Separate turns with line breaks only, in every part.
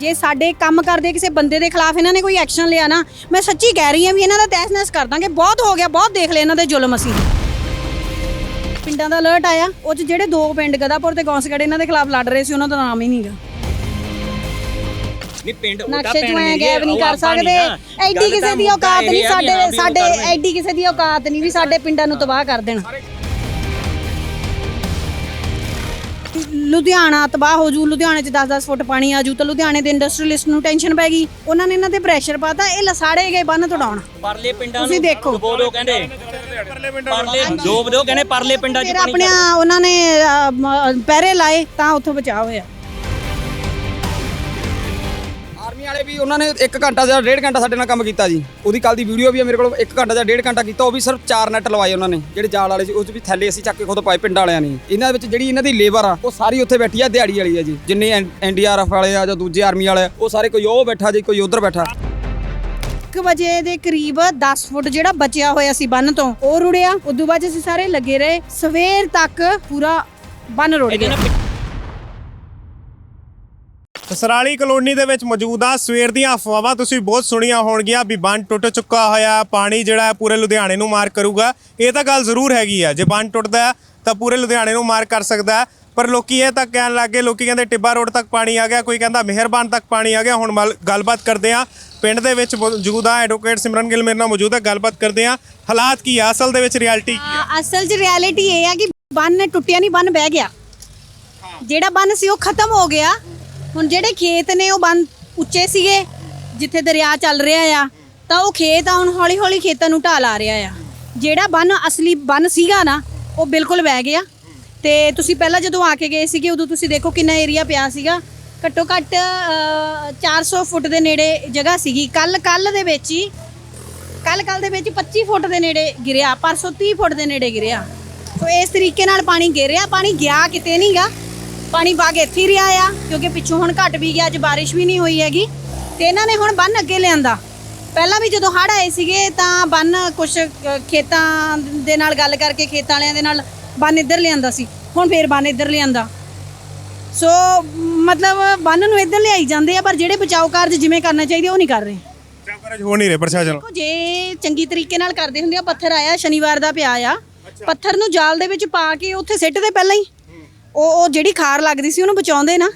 ਜੇ ਸਾਡੇ ਕੰਮ ਕਰਦੇ ਕਿਸੇ ਬੰਦੇ ਦੇ ਖਿਲਾਫ ਇਹਨਾਂ ਨੇ ਕੋਈ ਐਕਸ਼ਨ ਲਿਆ ਨਾ ਮੈਂ ਸੱਚੀ ਕਹਿ ਰਹੀ ਹਾਂ ਵੀ ਇਹਨਾਂ ਦਾ ਤਹਿਸ-ਨਹਿਸ ਕਰ ਦਾਂਗੇ ਬਹੁਤ ਹੋ ਗਿਆ ਬਹੁਤ ਦੇਖ ਲਿਆ ਇਹਨਾਂ ਦੇ ਜ਼ੁਲਮ ਅਸੀਂ ਪਿੰਡਾਂ ਦਾ ਅਲਰਟ ਆਇਆ ਉਹ 'ਚ ਜਿਹੜੇ ਦੋ ਪਿੰਡ ਗਦਾਪੁਰ ਤੇ ਗੌਂਸਗੜ ਇਹਨਾਂ ਦੇ ਖਿਲਾਫ ਲੜ ਰਹੇ ਸੀ ਉਹਨਾਂ ਦਾ ਨਾਮ ਹੀ ਨਹੀਂਗਾ
ਨਹੀਂ ਪਿੰਡ ਉਹ ਤਾਂ
ਨਕਸ਼ੇ ਚੋਂ ਐ ਗੈਬ ਨਹੀਂ ਕਰ ਸਕਦੇ। ਐਡੀ ਕਿਸੇ ਦੀ ਔਕਾਤ ਨਹੀਂ ਸਾਡੇ ਸਾਡੇ। ਐਡੀ ਕਿਸੇ ਦੀ ਔਕਾਤ ਨਹੀਂ ਵੀ ਸਾਡੇ ਪਿੰਡਾਂ ਨੂੰ ਤਬਾਹ ਕਰ ਦੇਣ ਲੁਧਿਆਣਾ ਤਬਾਹ ਹੋ ਜੂ ਲੁਧਿਆਣੇ 'ਚ 10-10 ਫੁੱਟ ਪਾਣੀ ਆ ਜੂ ਤਾਂ ਲੁਧਿਆਣੇ ਦੇ ਇੰਡਸਟਰੀਅਲਿਸਟ ਨੂੰ ਟੈਨਸ਼ਨ ਪੈ ਗਈ। ਉਹਨਾਂ ਨੇ ਇਹਨਾਂ ਤੇ ਪ੍ਰੈਸ਼ਰ ਪਾਤਾ ਇਹ ਲਸਾੜੇ ਗਏ ਬੰਨ ਤੋੜਾਉਣ।
ਪਰਲੇ ਪਿੰਡਾਂ
ਤੁਸੀਂ ਦੇਖੋ।
ਡੁਬੋ ਦਿਓ ਕਹਿੰਦੇ। ਪਰਲੇ ਡੋਬ ਦਿਓ ਕਹਿੰਦੇ ਪਰਲੇ ਪਿੰਡਾਂ 'ਚ
ਫਿਰ
ਪਾਣੀ
ਆਪਣੇ ਉਹਨਾਂ ਨੇ ਅਹ, ਮ- ਪਹਿਰੇ ਲਾਏ ਤਾਂ ਉੱਥੋਂ ਬਚਾਅ ਹੋਇਆ।
ਵੀ ਉਹਨਾਂ ਨੇ 1 ਘੰਟਾ ਜਾਂ 1.5 ਘੰਟਾ ਸਾਡੇ ਨਾਲ ਕੰਮ ਕੀਤਾ ਜੀ। ਉਹਦੀ ਕੱਲ ਦੀ ਵੀਡੀਓ ਵੀ ਹੈ ਮੇਰੇ ਕੋਲ 1 ਘੰਟਾ ਜਾਂ 1.5 ਘੰਟਾ ਕੀਤਾ ਉਹ ਵੀ ਸਿਰਫ 4 ਨੈਟ ਲਵਾਏ ਉਹਨਾਂ ਨੇ ਜਿਹੜੇ ਜਾਲ ਵਾਲੇ ਸੀ ਉਸ 'ਚ ਵੀ ਥੈਲੇ ਅਸੀਂ ਚੱਕ ਕੇ ਖੁਦ ਪਾਏ ਪਿੰਡ ਵਾਲਿਆਂ ਨੇ। ਇਹਨਾਂ ਵਿੱਚ ਜਿਹੜੀ ਇਹਨਾਂ ਦੀ ਲੇਬਰ ਆ ਉਹ ਸਾਰੀ ਉੱਥੇ ਬੈਠੀ ਆ ਦਿਹਾੜੀ ਵਾਲੀ ਆ ਜੀ। ਜਿੰਨੇ ਐਨਡੀਆਰਐਫ ਵਾਲੇ ਆ ਜਾਂ ਦੂਜੇ ਆਰਮੀ ਵਾਲੇ ਉਹ ਸਾਰੇ ਕੋਈ ਉਹ ਬੈਠਾ ਜੀ ਕੋਈ ਉਧਰ ਬੈਠਾ।
1 ਵਜੇ ਦੇ ਕਰੀਬ 10 ਫੁੱਟ ਜਿਹੜਾ ਬਚਿਆ ਹੋਇਆ ਸੀ ਬੰਨ ਤੋਂ ਉਹ ਰੁੜਿਆ ਉਦੋਂ ਬਾਅਦ 'ਚ ਅਸੀਂ ਸਾਰੇ ਲੱਗੇ ਰਹੇ ਸਵੇਰ ਤੱਕ ਪੂਰਾ ਬੰਨ ਰੁੜ ਗਿਆ।
ਸਸਰਾਲੀ ਕਲੋਨੀ ਦੇ ਵਿੱਚ ਮੌਜੂਦ ਆ। ਸਵੇਰ ਦੀਆਂ ਅਫਵਾਹਾਂ ਤੁਸੀਂ ਬਹੁਤ ਸੁਣੀਆਂ ਹੋਣਗੀਆਂ ਵੀ ਬੰਨ ਟੁੱਟ ਚੁੱਕਾ ਹੋਇਆ ਪਾਣੀ ਜਿਹੜਾ ਹੈ ਪੂਰੇ ਲੁਧਿਆਣੇ ਨੂੰ ਮਾਰ ਕਰੂਗਾ। ਇਹ ਤਾਂ ਗੱਲ ਜ਼ਰੂਰ ਹੈਗੀ ਆ। ਜੇ ਬੰਨ ਟੁੱਟਦਾ ਹੈ ਤਾਂ ਪੂਰੇ ਲੁਧਿਆਣੇ ਨੂੰ ਮਾਰ ਕਰ ਸਕਦਾ ਪਰ ਲੋਕੀ ਇਹ ਤਾਂ ਕਹਿਣ ਲੱਗੇ ਲੋਕੀ ਕਹਿੰਦੇ ਟਿੱਬਾ ਰੋਡ ਤੱਕ ਪਾਣੀ ਆ ਗਿਆ ਕੋਈ ਕਹਿੰਦਾ ਮਿਹਰਬਾਨ ਤੱਕ ਪਾਣੀ ਆ ਗਿਆ। ਹੁਣ ਗੱਲਬਾਤ ਕਰਦੇ ਆ ਪਿੰਡ ਦੇ ਵਿੱਚ ਮੌਜੂਦ ਆ ਐਡਵੋਕੇਟ ਸਿਮਰਨ ਗਿੱਲ ਮੇਰੇ ਨਾਲ ਮੌਜੂਦ ਹੈ ਗੱਲਬਾਤ ਕਰਦੇ ਆ ਹਾਲਾਤ ਕੀ ਆ? ਅਸਲ ਦੇ ਵਿੱਚ ਰਿਐਲਿਟੀ ਕੀ ਆ?
ਆ, ਅਸਲ 'ਚ ਰਿਐਲਿਟੀ ਇਹ ਆ ਕਿ ਬੰਨ ਟੁੱਟਿਆ ਨਹੀਂ ਬੰਨ ਬਹਿ ਗਿਆ। ਜਿਹੜਾ ਬੰਨ ਸੀ ਉਹ ਖਤਮ ਹੋ ਗਿਆ। ਹੁਣ ਜਿਹੜੇ ਖੇਤ ਨੇ ਉਹ ਬੰਨ ਉੱਚੇ ਸੀਗੇ ਜਿੱਥੇ ਦਰਿਆ ਚੱਲ ਰਿਹਾ ਆ ਤਾਂ ਉਹ ਖੇਤ ਆ ਹੁਣ ਹੌਲੀ ਹੌਲੀ ਖੇਤਾਂ ਨੂੰ ਢਾਲ ਆ ਰਿਹਾ ਆ। ਜਿਹੜਾ ਬੰਨ ਅਸਲੀ ਬੰਨ ਸੀਗਾ ਨਾ ਉਹ ਬਿਲਕੁਲ ਵਹਿ ਗਿਆ। ਤੇ ਤੁਸੀਂ ਪਹਿਲਾਂ ਜਦੋਂ ਆ ਕੇ ਗਏ ਸੀਗੇ ਉਦੋਂ ਤੁਸੀਂ ਦੇਖੋ ਕਿੰਨਾ ਏਰੀਆ ਪਿਆ ਸੀਗਾ। ਘੱਟੋ ਘੱਟ ਅ, 400 ਫੁੱਟ ਦੇ ਨੇੜੇ ਜਗ੍ਹਾ ਸੀਗੀ। ਕੱਲ ਕੱਲ ਦੇ ਵਿੱਚ ਹੀ ਕੱਲ ਕੱਲ ਦੇ ਵਿੱਚ 25 ਫੁੱਟ ਦੇ ਨੇੜੇ ਗਿਰਿਆ ਪਰਸੋਂ 30 ਫੁੱਟ ਦੇ ਨੇੜੇ ਗਿਰਿਆ। ਸੋ ਇਸ ਤਰੀਕੇ ਨਾਲ ਪਾਣੀ ਗਿਰਿਆ ਪਾਣੀ ਗਿਆ ਕਿਤੇ ਨਹੀਂਗਾ ਪਾਣੀ ਵਗ ਇੱਥੇ ਹੀ ਰਿਹਾ ਆ ਕਿਉਂਕਿ ਪਿੱਛੋਂ ਹੁਣ ਘਟ ਵੀ ਗਿਆ ਅੱਜ ਬਾਰਿਸ਼ ਵੀ ਨਹੀਂ ਹੋਈ ਹੈਗੀ। ਤੇ ਇਹਨਾਂ ਨੇ ਹੁਣ ਬੰਨ ਅੱਗੇ ਲਿਆਂਦਾ। ਪਹਿਲਾਂ ਵੀ ਜਦੋਂ ਹੜ੍ਹ ਆਏ ਸੀਗੇ ਤਾਂ ਬੰਨ ਕੁਝ ਖੇਤਾਂ ਦੇ ਨਾਲ ਗੱਲ ਕਰਕੇ ਖੇਤਾਂ ਵਾਲਿਆਂ ਦੇ ਨਾਲ ਬੰਨ ਇੱਧਰ ਲਿਆਂਦਾ ਸੀ। ਹੁਣ ਫੇਰ ਬੰਨ ਇੱਧਰ ਲਿਆਂਦਾ। ਸੋ ਮਤਲਬ ਬੰਨ ਨੂੰ ਇੱਧਰ ਲਿਆਈ ਜਾਂਦੇ ਆ ਪਰ ਜਿਹੜੇ ਬਚਾਓ ਕਾਰਜ ਜਿਵੇਂ ਕਰਨਾ ਚਾਹੀਦੇ ਉਹ ਨਹੀਂ ਕਰ ਰਹੇ।
ਚਾਕਰਜ ਹੋ ਨਹੀਂ ਰਹੇ ਪ੍ਰਸ਼ਾਸਨ।
ਦੇਖੋ ਜੇ ਚੰਗੀ ਤਰੀਕੇ ਨਾਲ ਕਰਦੇ ਹੁੰਦੇ ਆ ਪੱਥਰ ਆਇਆ ਸ਼ਨੀਵਾਰ ਦਾ ਪਿਆ ਆ। ਪੱਥਰ ਨੂੰ ਜਾਲ ਦੇ ਵਿੱਚ ਪਾ ਕੇ ਉੱਥੇ ਸਿੱਟ ਦੇ ਪਹਿਲਾਂ ਹੀ। ਉਹ ਉਹ ਜਿਹੜੀ ਖਾਰ ਲੱਗਦੀ ਸੀ ਉਹਨੂੰ ਬਚਾਉਂਦੇ ਨਾ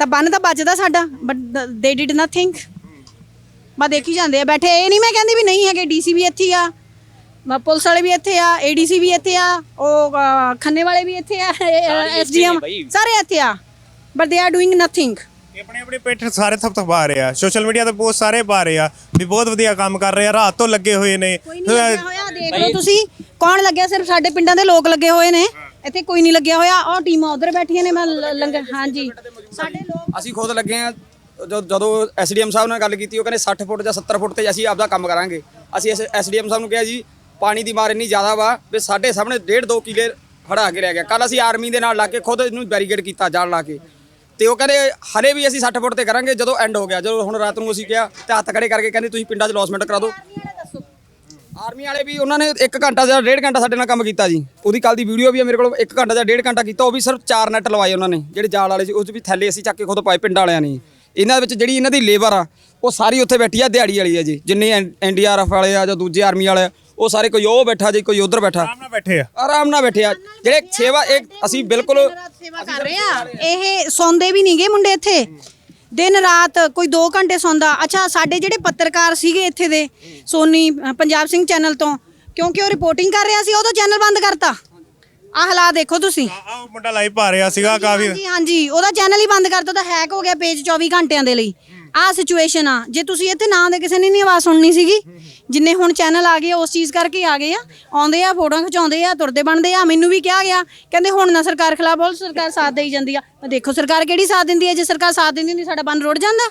ਤਾਂ ਬੰਨ ਤਾਂ ਬਚਦਾ ਸਾਡਾ ਬਟ ਦੇ ਡਿਡ ਨਥਿੰਗ ਬਾ ਦੇਖੀ ਜਾਂਦੇ ਆ ਬੈਠੇ ਇਹ ਨਹੀਂ ਮੈਂ ਕਹਿੰਦੀ ਵੀ ਨਹੀਂ ਹੈਗੇ ਡੀਸੀ ਵੀ ਇੱਥੇ ਆ ਮ- ਪੁਲਿਸ ਵਾਲੇ ਵੀ ਇੱਥੇ ਆ ਏਡੀਸੀ ਵੀ ਇੱਥੇ ਆ ਉਹ ਖੰਨੇ ਵਾਲੇ ਵੀ ਇੱਥੇ ਆ ਐਸਡੀਐਮ ਸਾਰੇ ਇੱਥੇ ਆ but they are doing nothing
ਇਹ ਆਪਣੀ ਆਪਣੀ ਪਿੱਠ ਸਾਰੇ ਥਪ ਥਪਾ ਰਹੇ ਆ ਸੋਸ਼ਲ ਮੀਡੀਆ ਤੇ ਪੋਸਟ ਸਾਰੇ ਪਾ ਰਹੇ ਆ ਵੀ ਬਹੁਤ ਵਧੀਆ ਕੰਮ ਕਰ ਰਹੇ ਆ ਰਾਤ ਤੋਂ ਲੱਗੇ ਹੋਏ ਨੇ।
ਕੋਈ ਨਹੀਂ ਲੱਗਿਆ ਹੋਇਆ ਦੇਖ ਲਓ ਤੁਸੀਂ ਕੌਣ ਲੱਗਿਆ ਸਿਰਫ ਸਾਡੇ ਪਿੰਡਾਂ ਦੇ ਲੋਕ ਲੱਗੇ ਹੋਏ ਨੇ। ਇੱਥੇ ਕੋਈ ਨਹੀਂ ਲੱਗਿਆ ਹੋਇਆ। ਉਹ ਟੀਮਾਂ ਉਧਰ ਬੈਠੀਆਂ ਨੇ ਮੈਂ ਲ- ਲੰਗਰ ਹਾਂਜੀ। ਸਾਡੇ ਲੋਕ
ਅਸੀਂ ਖੁਦ ਲੱਗੇ ਆ ਜਦੋਂ ਐਸਡੀਐਮ ਸਾਹਿਬ ਨਾਲ ਗੱਲ ਕੀਤੀ ਉਹ ਕਹਿੰਦੇ 60 ਫੁੱਟ ਜਾਂ 70 ਫੁੱਟ ਤੇ ਅਸੀਂ ਆਪਦਾ ਕੰਮ ਕਰਾਂਗੇ। ਅਸੀਂ ਐਸਡੀਐਮ ਸਾਹਿਬ ਨੂੰ ਕਿਹਾ ਜੀ ਪਾਣੀ ਦੀ ਮਾਰ ਇੰਨੀ ਜ਼ਿਆਦਾ ਵਾ ਵੀ ਸਾਡੇ ਸਾਹਮਣੇ 1.5 2 ਕਿਲੇ ਹੜਾ ਕੇ ਰਹਿ ਗਿਆ। ਕੱਲ ਅਸੀਂ ਆਰਮੀ ਦੇ ਨਾਲ ਲਾ ਕੇ ਖੁਦ ਇਹਨੂੰ ਬੈਰੀਕੇਡ ਕੀਤਾ ਜਾਲ ਲਾ ਕੇ। ਤੇ ਉਹ ਕਹਿੰਦੇ ਹਲੇ ਵੀ ਅਸੀਂ 60 ਫੁੱਟ ਤੇ ਕਰਾਂਗੇ ਜਦੋਂ ਐਂਡ ਹੋ ਗਿਆ। ਜਦੋਂ ਹੁਣ ਰਾਤ ਨੂੰ ਅਸੀਂ ਕਿਹਾ ਤੇ ਹੱਥ ਖੜੇ ਕਰਕੇ ਕਹਿੰਦੇ ਤੁਸੀਂ ਪਿੰਡਾਂ 'ਚ ਲੌਸਮੈਂਟ ਕਰਾ ਦਿਓ। ਆਰਮੀ ਵਾਲੇ ਵੀ ਉਹਨਾਂ ਨੇ 1 ਘੰਟਾ ਜਾਂ 1.5 ਘੰਟਾ ਸਾਡੇ ਨਾਲ ਕੰਮ ਕੀਤਾ ਜੀ। ਉਹਦੀ ਕੱਲ ਦੀ ਵੀਡੀਓ ਵੀ ਹੈ ਮੇਰੇ ਕੋਲ 1 ਘੰਟਾ ਜਾਂ 1.5 ਘੰਟਾ ਕੀਤਾ ਉਹ ਵੀ ਸਿਰਫ 4 ਨੈਟ ਲਵਾਏ ਉਹਨਾਂ ਨੇ ਜਿਹੜੇ ਜਾਲ ਵਾਲੇ ਸੀ ਉਸ ਵੀ ਥੈਲੇ ਅਸੀਂ ਚੱਕ ਕੇ ਖੁਦ ਪਾਏ ਪਿੰਡ ਵਾਲਿਆਂ ਨੇ ਇਹਨਾਂ ਵਿੱਚ ਜਿਹੜੀ ਇਹਨਾਂ ਦੀ ਲੇਬਰ ਆ ਉਹ ਸਾਰੀ ਉੱਥੇ ਬੈਠੀ ਆ ਦਿਹਾੜੀ ਵਾਲੀ ਆ ਜੀ। ਜਿੰਨੇ ਐਨਡੀਆਰਐਫ ਵਾਲੇ ਆ ਜਾਂ ਦੂਜੇ ਆਰਮੀ ਵਾਲੇ ਆ ਉਹ ਸਾਰੇ ਕੋਈ ਉਹ ਬੈਠਾ ਜੀ ਕੋਈ ਉਧਰ ਬੈਠਾ।
ਆਰਾਮ ਨਾਲ ਬੈਠੇ ਆ।
ਆਰਾਮ ਨਾਲ ਬੈਠੇ ਆ। ਜਿਹੜੇ ਸੇਵਾ ਇਹ ਅਸੀਂ ਬਿਲਕੁਲ
ਸੇਵਾ ਕਰ ਰਹੇ ਆ। ਇਹ ਸੌਂਦੇ ਵੀ ਨਹੀਂਗੇ ਮੁੰਡੇ ਇੱਥੇ। ਦਿਨ ਰਾਤ ਕੋਈ 2 ਘੰਟੇ ਸੌਂਦਾ। ਅੱਛਾ ਸਾਡੇ ਜਿਹੜੇ ਪੱਤਰਕਾਰ ਸੀਗੇ ਇੱਥੇ ਦੇ ਸੋਨੀ ਪੰਜਾਬ ਸਿੰਘ ਚੈਨਲ ਤੋਂ ਕਿਉਂਕਿ ਉਹ ਰਿਪੋਰਟਿੰਗ ਕਰ ਰਿਹਾ ਸੀ ਉਹ ਤਾਂ ਚੈਨਲ ਬੰਦ ਕਰਤਾ। ਆਹ ਹਾਲਾਤ ਦੇਖੋ ਤੁਸੀਂ।
ਆ ਮੁੰਡਾ ਲਾਈਵ ਪਾ ਰਿਹਾ ਸੀਗਾ ਕਾਫੀ।
ਹਾਂਜੀ ਹਾਂਜੀ ਉਹਦਾ ਚੈਨਲ ਹੀ ਬੰਦ ਕਰਤਾ ਤਾਂ ਹੈਕ ਹੋ ਗਿਆ ਪੇਜ 24 ਘੰਟਿਆਂ ਦੇ ਲਈ। ਆਹ ਸਿਚੁਏਸ਼ਨ ਆ। ਜੇ ਤੁਸੀਂ ਇੱਥੇ ਨਾ ਦੇ ਕਿਸੇ ਨੇ ਨਹੀਂ ਆਵਾਜ਼ ਸੁਣਨੀ ਸੀਗੀ ਜਿੰਨੇ ਹੁਣ ਚੈਨਲ ਆ ਗਏ ਆ, ਉਸ ਚੀਜ਼ ਕਰਕੇ ਆ ਗਏ ਆ। ਆਉਂਦੇ ਆ ਫੋਟੋਆਂ ਖਿਚਾਉਂਦੇ ਆ ਤੁਰਦੇ ਬਣਦੇ ਆ ਮੈਨੂੰ ਵੀ ਕਿਹਾ ਗਿਆ। ਕਹਿੰਦੇ ਹੁਣ ਨਾ ਸਰਕਾਰ ਖਿਲਾਫ ਬੋਲ ਸਰਕਾਰ ਸਾਥ ਦੇਈ ਜਾਂਦੀ ਆ। ਮੈਂ ਦੇਖੋ ਸਰਕਾਰ ਕਿਹੜੀ ਸਾਥ ਦਿੰਦੀ ਹੈ ਜੇ ਸਰਕਾਰ ਸਾਥ ਦਿੰਦੀ ਹੁੰਦੀ ਸਾਡਾ ਬੰਨ ਰੁੜ ਜਾਂਦਾ।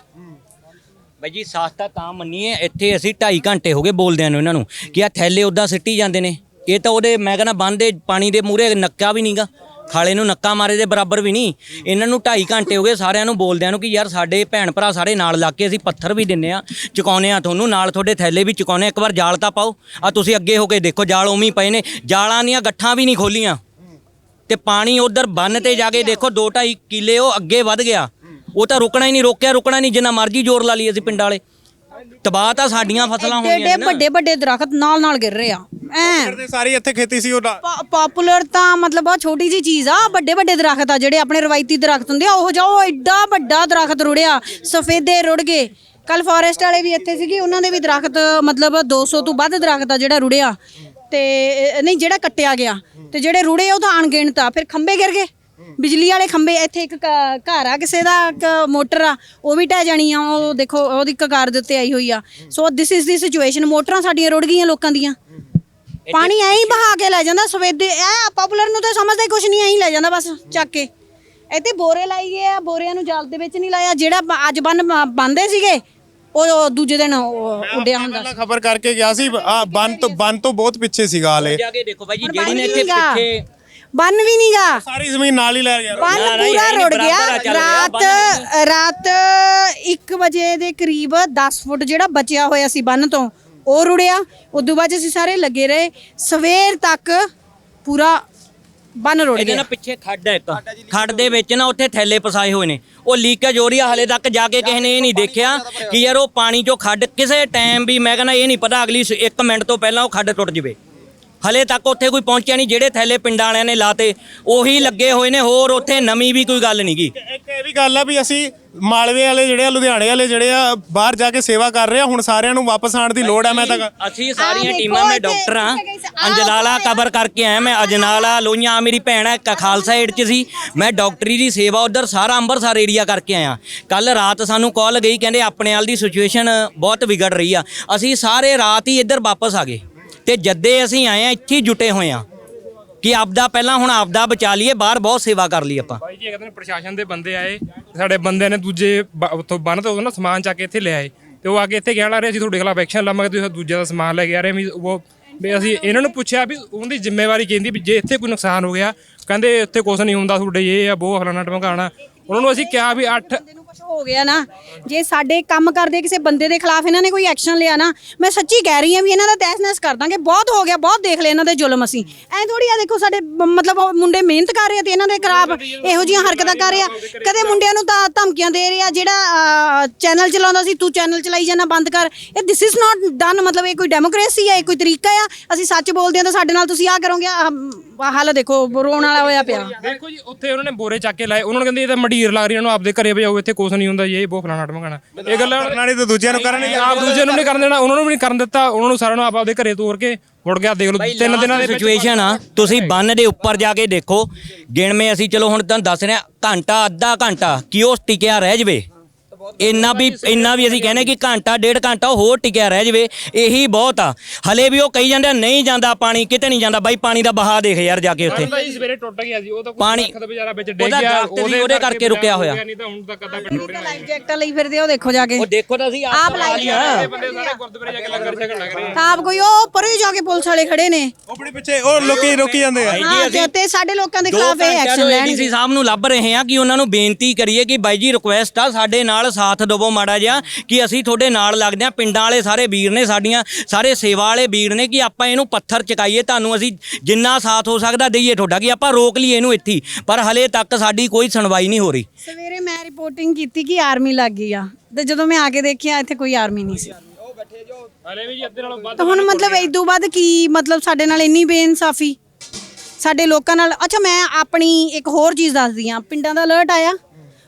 ਬਾਈ ਜੀ ਸਾਸਤਾ ਤਾਂ ਮੰਨੀਏ ਇੱਥੇ ਅਸੀਂ 2.5 ਘੰਟੇ ਹੋ ਗਏ ਬੋਲਦਿਆਂ ਨੂੰ ਇਹਨਾਂ ਨੂੰ ਕਿ ਆ ਥੈਲੇ ਉਦਾਂ ਸਿੱਟੀ ਜਾਂਦੇ ਨੇ। ਇਹ ਤਾਂ ਉਹਦੇ ਮੈਂ ਕਹਿੰਦਾ ਬੰਦ ਦੇ ਪਾਣੀ ਦੇ ਮੂਹਰੇ ਨੱਕਾ ਵੀ ਨਹੀਂਗਾ ਖਾਲੇ ਨੂੰ ਨੱਕਾ ਮਾਰੇ ਦੇ ਬਰਾਬਰ ਵੀ ਨਹੀਂ। ਇਹਨਾਂ ਨੂੰ 2.5 ਘੰਟੇ ਹੋ ਗਏ ਸਾਰਿਆਂ ਨੂੰ ਬੋਲਦਿਆਂ ਨੂੰ ਕਿ ਯਾਰ ਸਾਡੇ ਭੈਣ ਭਰਾ ਸਾਰੇ ਨਾਲ ਲੱਗ ਕੇ ਅਸੀਂ ਪੱਥਰ ਵੀ ਦਿੰਨੇ ਆ ਚੁਕਾਉਨੇ ਆ ਤੁਹਾਨੂੰ ਨਾਲ ਤੁਹਾਡੇ ਥੈਲੇ ਵੀ ਚੁਕਾਉਨੇ ਇੱਕ ਵਾਰ ਜਾਲ ਤਾਂ ਪਾਓ ਆ ਤੁਸੀਂ ਅੱਗੇ ਹੋ ਕੇ ਦੇਖੋ ਜਾਲ ਉਵੇਂ ਪਏ ਨੇ। ਜਾਲਾਂ ਦੀਆਂ ਗੱਠਾਂ ਵੀ ਨਹੀਂ ਖੋਲੀਆਂ। ਤੇ ਪਾਣੀ ਉਧਰ ਬੰਨ ਤੇ ਜਾ ਕੇ ਦੇਖੋ 2.5 ਕਿੱਲੇ ਉਹ ਅੱਗੇ ਵੱਧ ਗਿਆ। ਉਹ ਤਾਂ ਰੁਕਣਾ ਹੀ ਨਹੀਂ ਰੋਕਿਆ ਰੁਕਣਾ ਨਹੀਂ ਜਿੰਨਾ ਮਰਜ਼ੀ ਜ਼ੋਰ ਲਾ ਲਈ ਅਸੀਂ ਪਿੰਡਾਂ ਵਾਲੇ। ਤਬਾਹ ਤਾਂ ਸਾਡੀਆਂ ਫਸਲਾਂ ਹੋਣੀਆਂ ਨਾ
ਵੱਡੇ ਵੱਡੇ ਦਰਖਤ ਨਾਲ ਨਾਲ ਗਿਰ ਰਹੇ ਆ। ਐ।
ਕਰਦੇ ਸਾਰੀ ਇੱਥੇ ਖੇਤੀ ਸੀ ਉਹਦਾ
ਪਪੂਲਰ ਤਾਂ ਮਤਲਬ ਆ ਛੋਟੀ ਜੀ ਚੀਜ਼ ਆ ਵੱਡੇ ਵੱਡੇ ਦਰਖਤ ਆ ਜਿਹੜੇ ਆਪਣੇ ਰਵਾਇਤੀ ਦਰਖਤ ਹੁੰਦੇ ਆ ਉਹ ਜਾ ਉਹ ਐਡਾ ਵੱਡਾ ਦਰਖਤ ਰੁੜਿਆ ਸਫੇਦੇ ਰੁੜ ਗਏ। ਕੱਲ ਫੋਰੈਸਟ ਵਾਲੇ ਵੀ ਇੱਥੇ ਸੀਗੇ ਉਹਨਾਂ ਦੇ ਵੀ ਦਰਖਤ ਮਤਲਬ 200 ਤੋਂ ਵੱਧ ਦਰਖਤ ਆ ਜਿਹੜਾ ਰੁੜਿਆ। ਤੇ ਅ, ਨਹੀਂ ਜਿਹੜਾ ਕੱਟਿਆ ਗਿਆ। ਤੇ ਜਿਹੜੇ ਰੁੜੇ ਉਹ ਤਾਂ ਅਣਗਿਣਤ ਆ। ਫਿਰ ਖੰਭੇ ਗਿਰ ਗਏ। ਬਿਜਲੀ ਵਾਲੇ ਖੰਭੇ ਇੱਥੇ ਇੱਕ ਘ- ਘਰ ਆ ਕਿਸੇ ਦਾ ਇੱਕ ਮੋਟਰ ਆ ਉਹ ਵੀ ਟਹਿ ਜਾਣੀ ਆ ਉਹ ਦੇਖੋ ਉਹਦੀ ਕਕਾਰ ਦੇ ਉੱਤੇ ਆਈ ਹੋਈ ਆ। ਸੋ ਦਿਸ ਇਜ਼ ਦੀ ਸਿਚੁਏਸ਼ਨ ਮੋਟਰਾਂ ਸਾਡੀਆਂ ਰੁੜ ਗਈਆਂ ਲੋਕਾਂ ਦੀਆਂ। ਪਾਣੀ ਐਂ ਹੀ ਬਹਾ ਕੇ ਲੈ ਜਾਂਦਾ ਸਵੇਦੇ ਐ ਪਪੂਲਰ ਨੂੰ ਤਾਂ ਸਮਝਦਾ ਹੀ ਕੁਛ ਨਹੀਂ ਐਂ ਹੀ ਲੈ ਜਾਂਦਾ ਬਸ ਚੱਕ ਕੇ। ਇੱਥੇ ਬੋਰੇ ਲਾਈ ਗਏ ਆ ਬੋਰਿਆਂ ਨੂੰ ਜਲ ਦੇ ਵਿੱਚ ਨਹੀਂ ਲਾਇਆ ਜਿਹੜਾ ਬ- ਅੱਜ ਬੰਨ ਬੰਦੇ ਸੀਗੇ ਉਹ ਦੂਜੇ ਦਿਨ ਉਹ ਉੱਡਿਆ ਹੁੰਦਾ
ਪਹਿਲਾਂ ਖਬਰ ਕਰਕੇ ਗਿਆ ਸੀ ਆ ਬੰਨ ਤੋਂ ਬੰਨ ਤੋਂ ਬਹੁਤ ਪਿੱਛੇ ਸੀਗਾ ਹਾਲੇ।
ਜਾ ਕੇ ਦੇਖੋ ਬਾਈ ਜੀ
ਹੁਣ
ਜਿਹੜੀ ਨੇ
ਵੀ
ਇੱਥੇ। ਪਿੱਛੇ
ਬੰਨ ਵੀ ਨਹੀਂਗਾ।
ਸਾਰੀ ਜ਼ਮੀਨ ਨਾਲ ਹੀ ਲੈ ਗਿਆ।
ਬੰਨ
ਨਾ,
ਪੂਰਾ
ਇਹ ਨਹੀਂ
ਰੁੜ
ਬਰਾਬਰ
ਗਿਆ
ਆ ਚੱਲ ਰਿਹਾ,
ਰਾਤ ਰਾਤ 1 ਵਜੇ ਦੇ ਕਰੀਬ 10 ਫੁੱਟ ਜਿਹੜਾ ਬਚਿਆ ਹੋਇਆ ਸੀ ਬੰਨ ਤੋਂ ਉਹ ਰੁੜਿਆ। ਉਦੋਂ ਬਾਅਦ ਅਸੀਂ ਸਾਰੇ ਲੱਗੇ ਰਹੇ। ਸਵੇਰ ਤੱਕ ਪੂਰਾ ਬੰਨ ਰੁੜ
ਇਹਦੇ
ਗਿਆ।
ਨਾ ਪਿੱਛੇ ਖੱਡ ਹੈ ਇੱਕ। ਖੱਡ ਦੇ ਵਿੱਚ ਨਾ ਉੱਥੇ ਥੈਲੇ ਫਸਾਏ ਹੋਏ ਨੇ। ਉਹ ਲੀਕੇਜ ਹੋ ਰਹੀ ਆ ਹਲੇ ਤੱਕ ਜਾ ਕੇ ਕਿਸੇ ਨੇ ਇਹ ਨਹੀਂ ਦੇਖਿਆ ਕਿ ਯਾਰ ਉਹ ਪਾਣੀ ਚੋਂ ਖੱਡ ਕਿਸੇ ਟਾਈਮ ਵੀ ਮੈਂ ਕਹਿੰਦਾ ਇਹ ਨਹੀਂ ਪਤਾ ਅਗਲੀ 1 ਮਿੰਟ ਤੋਂ ਪਹਿਲਾਂ ਉਹ ਖੱਡ ਟੁੱਟ ਜਵੇ। ਹਲੇ ਤੱਕ ਉੱਥੇ ਕੋਈ ਪਹੁੰਚਿਆ ਨਹੀਂ ਜਿਹੜੇ ਥੈਲੇ ਪਿੰਡਾਂ ਵਾਲਿਆਂ ਨੇ ਲਾਤੇ ਉਹੀ ਲੱਗੇ ਹੋਏ ਨੇ ਹੋਰ ਉੱਥੇ ਨਵੀਂ ਵੀ ਕੋਈ ਗੱਲ ਨਹੀਂਗੀ
ਇੱਕ ਇਹ ਵੀ ਗੱਲ ਆ ਵੀ ਅਸੀਂ ਮਾਲਵੇ ਵਾਲੇ ਜਿਹੜੇ ਆ ਲੁਧਿਆਣੇ ਵਾਲੇ ਜਿਹੜੇ ਆ ਬਾਹਰ ਜਾ ਕੇ ਸੇਵਾ ਕਰ ਰਹੇ ਆ ਹੁਣ ਸਾਰਿਆਂ ਨੂੰ ਵਾਪਸ ਆਉਣ ਦੀ ਲੋੜ ਆ ਮੈਂ ਤਾਂ
ਅਸੀਂ ਸਾਰੀਆਂ ਟੀਮਾਂ ਮੈਂ ਡਾਕਟਰ।
ਆਹ
ਅੰਜਲਾਲਾ ਕਬਰ ਕਰਕੇ ਆਇਆ ਮੈਂ ਅਜਨਾਲਾ ਲੋਹੀਆਂ ਮੇਰੀ ਭੈਣ ਹੈ ਇੱਕ ਖਾਲਸਾ ਏਡ ਚ ਸੀ ਮੈਂ ਡਾਕਟਰੀ ਦੀ ਸੇਵਾ ਉਧਰ ਸਾਰਾ ਅੰਮ੍ਰਿਤਸਰ ਏਰੀਆ ਕਰਕੇ ਆਇਆ ਕੱਲ ਰਾਤ ਸਾਨੂੰ ਕਾਲ ਗਈ ਕਹਿੰਦੇ ਆਪਣੇ ਵਾਲ ਦੀ ਸਿਚੁਏਸ਼ਨ ਬਹੁਤ ਵਿਗੜ ਰਹੀ ਆ ਅਸੀਂ ਸਾਰੇ ਰਾਤ ਹੀ ਇੱਧਰ ਵਾਪਸ ਆ ਗਏ ਤੇ ਜੱਦੇ ਅਸੀਂ ਆਏ ਆ, ਇੱਥੇ ਹੀ ਜੁਟੇ ਹੋਏ ਆ ਕਿ ਆਪਦਾ ਪਹਿਲਾਂ ਹੁਣ ਆਪਦਾ ਬਚਾ ਲਈਏ, ਬਾਹਰ ਬਹੁਤ ਸੇਵਾ ਕਰ ਲਈ ਆਪਾਂ।
ਭਾਈ ਜੀ ਕਹਿੰਦੇ ਨੇ ਪ੍ਰਸ਼ਾਸਨ ਦੇ ਬੰਦੇ ਆਏ, ਸਾਡੇ ਬੰਦੇ ਨੇ ਦੂਜੇ ਬ- ਉੱਥੋਂ ਬੰਨ ਤੋਂ ਨਾ ਸਮਾਨ ਚੱਕ ਕੇ ਇੱਥੇ ਲਿਆਏ ਤੇ ਉਹ ਆ ਕੇ ਇੱਥੇ ਕਹਿਣ ਲੱਗ ਰਹੇ, ਅਸੀਂ ਤੁਹਾਡੇ ਖਿਲਾਫ ਐਕਸ਼ਨ ਲਵਾਂਗੇ, ਤੁਸੀਂ ਦੂਜੇ ਦਾ ਸਮਾਨ ਲੈ ਕੇ ਆ ਰਹੇ ਵੀ ਉਹ ਵੀ ਅਸੀਂ ਇਹਨਾਂ ਨੂੰ ਪੁੱਛਿਆ ਵੀ ਉਹਦੀ ਜ਼ਿੰਮੇਵਾਰੀ ਕਹਿੰਦੀ, ਵੀ ਜੇ ਇੱਥੇ ਕੋਈ ਨੁਕਸਾਨ ਹੋ ਗਿਆ, ਕਹਿੰਦੇ ਇੱਥੇ ਕੁਝ ਨਹੀਂ ਹੁੰਦਾ, ਤੁਹਾਡੇ ਇਹ ਆ ਉਹ ਫਲਾਣਾ ਟਮਕਾਣਾ। ਉਹਨਾਂ ਨੂੰ ਅਸੀਂ ਕਿਹਾ ਵੀ 8
ਕੁਝ ਹੋ ਗਿਆ ਨਾ, ਜੇ ਸਾਡੇ ਕੰਮ ਕਰਦੇ ਕਿਸੇ ਬੰਦੇ ਦੇ ਖਿਲਾਫ ਇਹਨਾਂ ਨੇ ਕੋਈ ਐਕਸ਼ਨ ਲਿਆ ਨਾ, ਮੈਂ ਸੱਚੀ ਕਹਿ ਰਹੀ ਹਾਂ ਵੀ ਇਹਨਾਂ ਦਾ ਤਹਿਸ-ਨਹਿਸ ਕਰ ਦਾਂਗੇ। ਬਹੁਤ ਹੋ ਗਿਆ, ਬਹੁਤ ਦੇਖ ਲਏ ਇਹਨਾਂ ਦੇ ਜ਼ੁਲਮ ਅਸੀਂ। ਐ ਥੋੜੀ ਆ ਦੇਖੋ ਸਾਡੇ ਬ- ਮਤਲਬ ਉਹ ਮੁੰਡੇ ਮਿਹਨਤ ਕਰ ਰਹੇ ਆ ਤੇ ਇਹਨਾਂ ਦੇ ਖਿਲਾਫ ਇਹੋ ਜਿਹੀਆਂ ਹਰਕਤਾਂ ਕਰ ਰਹੇ ਆ। ਕਦੇ ਮੁੰਡਿਆਂ ਨੂੰ ਤਾਂ ਧਮਕੀਆਂ ਦੇ ਰਹੇ ਆ, ਜਿਹੜਾ ਚੈਨਲ ਚਲਾਉਂਦਾ ਸੀ, ਤੂੰ ਚੈਨਲ ਚਲਾਈ ਜਾਣਾ ਬੰਦ ਕਰ। ਇਹ ਦਿਸ ਇਜ਼ ਨਾਟ ਡਨ ਮਤਲਬ ਇਹ ਕੋਈ ਡੈਮੋਕ੍ਰੇਸੀ ਹੈ ਇਹ ਕੋਈ ਤਰੀਕਾ ਆ। ਅਸੀਂ ਸੱਚ ਬੋਲਦੇ ਆ ਤਾਂ ਸਾਡੇ ਨਾਲ ਤੁਸੀਂ ਆ ਕਰੋਗੇ, ਆਹ ਹਾਲ ਦੇਖੋ ਰੋਣ ਵਾਲਾ ਹੋਇਆ ਪਿਆ।
ਦੇਖੋ ਜੀ ਉੱਥੇ ਉਹਨਾਂ ਨੇ ਬੋਰੇ ਚੱਕ ਕੇ ਲਾਏ। ਉਹਨਾਂ ਨੂੰ ਕਹਿੰਦੇ ਇਹ ਤਾਂ ਮੰਡੀਰ ਲੱਗ ਰਹੀ ਇਹਨਾਂ ਨੂੰ ਆਪਦੇ ਘਰੇ ਭਜਾਓ ਇੱਥੇ ਕੁਝ ਨਹੀਂ ਹੁੰਦਾ ਇਹ ਬਹੁਤ ਫਲਾਣਾ ਟਮਕਾਣਾ ਇਹ ਗੱਲਾਂ
ਕਰਨ ਵਾਲੀ ਤਾਂ ਦੂਜਿਆਂ ਨੂੰ ਕਰਨ
ਆਪ ਦੂਜੇ ਨੂੰ ਨਹੀਂ ਕਰਨ ਦੇਣਾ ਉਹਨਾਂ ਨੂੰ ਵੀ ਨਹੀਂ ਕਰਨ ਦਿੱਤਾ। ਉਹਨਾਂ ਨੂੰ ਸਾਰਿਆਂ ਨੂੰ ਆਪ ਆਪਦੇ ਘਰੇ ਤੋਰ ਕੇ ਮੁੜ ਗਿਆ ਦੇਖ ਲਓ ਤਿੰਨ ਦਿਨਾਂ ਦੇ
ਸਿਚੁਏਸ਼ਨ ਆ ਤੁਸੀਂ ਬੰਨ ਦੇ ਉੱਪਰ ਜਾ ਕੇ ਦੇਖੋ। ਗਿਣਵੇਂ ਅਸੀਂ ਚਲੋ ਹੁਣ ਤੁਹਾਨੂੰ ਦੱਸ ਰਹੇ ਹਾਂ ਘੰਟਾ ਅੱਧਾ ਘੰਟਾ ਕਿ ਉਹ ਟਿਕਿਆ ਰਹਿ ਜਵੇ? ਇੰਨਾ ਵੀ ਇੰਨਾ ਵੀ ਅਸੀਂ ਕਹਿੰਦੇ ਕਿ ਘੰਟਾ ਡੇਢ ਘੰਟਾ ਉਹ ਹੋਰ ਟਿਕਿਆ ਰਹਿ ਜਵੇ ਇਹੀ ਬਹੁਤ ਆ। ਹਲੇ ਵੀ ਉਹ ਕਹੀ ਜਾਂਦੇ ਆ, ਨਹੀਂ ਜਾਂਦਾ ਪਾਣੀ ਕਿਤੇ ਨਹੀਂ ਜਾਂਦਾ। ਬਾਈ ਪਾਣੀ ਦਾ ਬਹਾ ਦੇਖ ਯਾਰ ਜਾ ਕੇ ਉੱਥੇ।
ਤਾਂ ਜੀ ਸਵੇਰੇ ਟੁੱਟ ਗਿਆ ਜੀ ਉਹ ਤਾਂ
ਪਾਣੀ-
ਦਾ ਵਿਚਾਰਾ ਵਿੱਚ ਡਿੱਗ
ਉਹਦਾ
ਗਿਆ
ਦਰਖਤ ਸੀ, ਉਹਦੇ ਕਰਕੇ ਰੁਕਿਆ ਹੋਇਆ।
ਨਹੀਂ ਤਾਂ ਹੁਣ ਤੱਕ ਅੱਧਾ ਪਿੰਡ ਰੁੜਿਆ
ਲਾਈਫ ਜੈਕਟਾਂ ਲਈ ਫਿਰਦੇ ਆ, ਉਹ ਦੇਖੋ ਜਾ ਕੇ।
ਉਹ ਦੇਖੋ ਤਾਂ ਅਸੀਂ
ਆਪ ਲਾਈ
ਇਹ ਬੰਦੇ ਸਾਰੇ ਗੁਰਦੁਆਰੇ ਜਾ ਕੇ ਲੰਗਰ ਛਕਣ ਲੱਗ ਰਹੇ ਆ।
ਆਪ ਕੋਈ ਉਹ ਪਰੇ ਜਾ ਕੇ ਪੁਲਿਸ ਵਾਲੇ ਖੜੇ ਨੇ।
ਆਪਣੇ ਪਿੱਛੇ ਉਹ ਲੋਕੀ ਰੋਕੀ ਜਾਂਦੇ ਆ।
ਹਾਂ ਤੇ- ਤੇ ਸਾਡੇ ਲੋਕਾਂ ਦੇ ਖਿਲਾਫ ਇਹ ਐਕਸ਼ਨ ਲੈਣਗੇ
ਏਡੀਸੀ ਸਾਹਿਬ ਨੂੰ ਲੱਭ ਰਹੇ ਹਾਂ ਕਿ ਉਹਨਾਂ ਨੂੰ ਬੇਨਤੀ ਕਰੀਏ ਕਿ ਬਾਈ ਜੀ ਰਿਕੁਐਸਟ ਆ ਸਾਡੇ ਨਾਲ ਸਾਥ ਦਿਵੋ ਮਾੜਾ ਜਿਹਾ ਕਿ ਅਸੀਂ ਤੁਹਾਡੇ ਨਾਲ ਲੱਗਦੇ ਆ ਪਿੰਡਾਂ ਵਾਲੇ ਸਾਰੇ ਵੀਰ ਨੇ ਸਾਡੀਆਂ ਸਾਰੇ ਸੇਵਾ ਵਾਲੇ ਵੀਰ ਨੇ ਕਿ ਆਪਾਂ ਇਹਨੂੰ ਪੱਥਰ ਚਕਾਈਏ ਤੁਹਾਨੂੰ ਅਸੀਂ ਜਿੰਨਾ ਸਾਥ ਹੋ ਸਕਦਾ ਦਈਏ ਤੁਹਾਡਾ ਕਿ ਆਪਾਂ ਰੋਕ ਲਈਏ ਇਹਨੂੰ ਇੱਥੇ ਹੀ। ਪਰ ਹਲੇ ਤੱਕ ਸਾਡੀ ਕੋਈ ਸੁਣਵਾਈ ਨਹੀਂ ਹੋ ਰਹੀ।
ਸਵੇਰੇ ਮੈਂ ਰਿਪੋਰਟਿੰਗ ਕੀਤੀ ਕਿ ਆਰਮੀ ਲੱਗ ਗਈ ਆ ਤੇ ਜਦੋਂ ਮੈਂ ਆ ਕੇ ਦੇਖਿਆ ਇੱਥੇ ਕੋਈ ਆਰਮੀ ਨਹੀਂ ਸੀ।
ਹਲੇ ਵੀ ਜੀ ਅੱਧੇ ਨਾਲੋਂ ਵੱਧ
ਤਾਂ ਹੁਣ ਮਤਲਬ ਇਦੋਂ ਬਾਅਦ ਕੀ ਮਤਲਬ ਸਾਡੇ ਨਾਲ ਇੰਨੀ ਬੇਇਨਸਾਫੀ? ਸਾਡੇ ਲੋਕਾਂ ਨਾਲ ਅੱਛਾ ਮੈਂ ਆਪਣੀ ਇੱਕ ਹੋਰ ਚੀਜ਼ ਦੱਸਦੀ ਆ ਪਿੰਡਾਂ ਦਾ ਅਲਰਟ ਆਇਆ?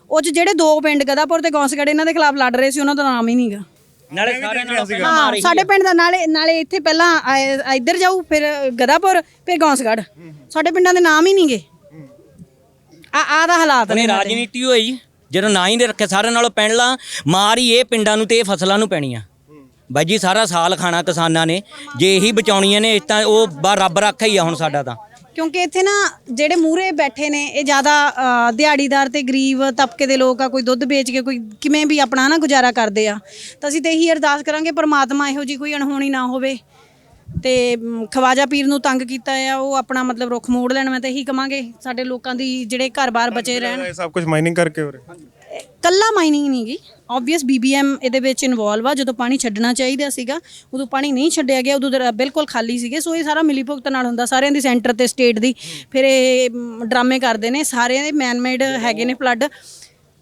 ਉਹ ਚ ਜਿਹੜੇ ਦੋ ਪਿੰਡ ਗਦਾਪੁਰ ਤੇ ਗੌਂਸਗੜ ਇਹਨਾਂ ਦੇ ਖਿਲਾਫ ਲੜ ਰਹੇ ਸੀ ਉਹਨਾਂ ਦਾ ਨਾਮ ਹੀ ਨਹੀਂਗਾ
ਨਾਲੇ ਸਾਰਿਆਂ ਨਾਲ
ਹਾਂ ਸਾਡੇ ਪਿੰਡ ਦਾ ਨਾਲੇ ਨਾਲੇ ਇੱਥੇ ਪਹਿਲਾਂ ਆਏ- ਇੱਧਰ ਜਾਊ ਫਿਰ ਗਦਾਪੁਰ ਫਿਰ ਗੌਂਸਗੜ ਸਾਡੇ ਪਿੰਡਾਂ ਦੇ ਨਾਮ ਹੀ ਨਹੀਂਗੇ ਆ ਆ ਦਾ ਹਾਲਾਤ
ਨੇ ਰਾਜਨੀਤੀ ਹੋਈ ਜਦੋਂ ਨਾ ਹੀ ਦੇ ਰੱਖੇ ਸਾਰਿਆਂ ਨਾਲੋਂ ਪਹਿਲਾਂ ਮਾਰ ਹੀ ਇਹ ਪਿੰਡਾਂ ਨੂੰ ਤੇ ਇਹ ਫਸਲਾਂ ਨੂੰ ਪੈਣੀ ਆ ਬਾਈ ਜੀ ਸਾਰਾ ਸਾਲ ਖਾਣਾ ਕਿਸਾਨਾਂ ਨੇ ਜੇ ਇਹੀ ਬਚਾਉਣੀਆਂ ਨੇ ਤਾਂ ਉਹ ਬਾ ਰੱਬ ਰੱਖਾ ਹੀ ਆ ਹੁਣ ਸਾਡਾ ਤਾਂ।
ਕਿਉਂਕਿ ਇੱਥੇ ਨਾ ਜਿਹੜੇ ਮੂਰੇ ਬੈਠੇ ਨੇ ਇਹ ਜ਼ਿਆਦਾ ਅ, ਦਿਹਾੜੀਦਾਰ ਤੇ ਗਰੀਬ ਤਬਕੇ ਦੇ ਲੋਕ ਆ ਕੋਈ ਦੁੱਧ ਵੇਚ ਕੇ ਕੋਈ ਕਿਵੇਂ ਵੀ ਆਪਣਾ ਨਾ ਗੁਜ਼ਾਰਾ ਕਰਦੇ ਆ। ਤਾਂ ਅਸੀਂ ਤੇ ਇਹੀ ਅਰਦਾਸ ਕਰਾਂਗੇ ਪਰਮਾਤਮਾ ਇਹੋ ਜੀ ਕੋਈ ਅਣਹੋਣੀ ਨਾ ਹੋਵੇ। ਤੇ ਮ, ਖਵਾਜਾ ਪੀਰ ਨੂੰ ਤੰਗ ਕੀਤਾ ਆ ਉਹ ਆਪਣਾ ਮਤਲਬ ਰੁੱਖ ਮੋੜ ਲੈਣ ਮੈਂ ਤਾਂ ਇਹੀ ਕਵਾਂਗੇ ਸਾਡੇ ਲੋਕਾਂ ਦੀ ਜਿਹੜੇ ਘਰ-ਬਾਰ ਬਚੇ ਰਹਿਣ।
ਇਹ ਸਭ ਕੁਝ ਮਾਈਨਿੰਗ ਕਰਕੇ ਹੋ ਰਿਹਾ।
ਕੱਲਾ ਮਾਈਨਿੰਗ ਨਹੀਂ ਗੀ। ਆਬਵੀਅਸ ਬੀਬੀਐਮ ਇਹਦੇ ਵਿੱਚ ਇਨਵੋਲਵ ਆ ਜਦੋਂ ਪਾਣੀ ਛੱਡਣਾ ਚਾਹੀਦਾ ਸੀਗਾ ਉਦੋਂ ਪਾਣੀ ਨਹੀਂ ਛੱਡਿਆ ਗਿਆ ਉਦੋਂ ਦਰ- ਬਿਲਕੁਲ ਖਾਲੀ ਸੀਗੇ। ਸੋ ਇਹ ਸਾਰਾ ਮਿਲੀ ਭੁਗਤ ਨਾਲ ਹੁੰਦਾ ਸਾਰਿਆਂ ਦੀ ਸੈਂਟਰ ਤੇ ਸਟੇਟ ਦੀ। ਫਿਰ ਇਹ ਮ, ਡਰਾਮੇ ਕਰਦੇ ਨੇ ਸਾਰਿਆਂ ਦੇ ਮੈਨਮੇਡ ਹੈਗੇ ਨੇ ਫਲੱਡ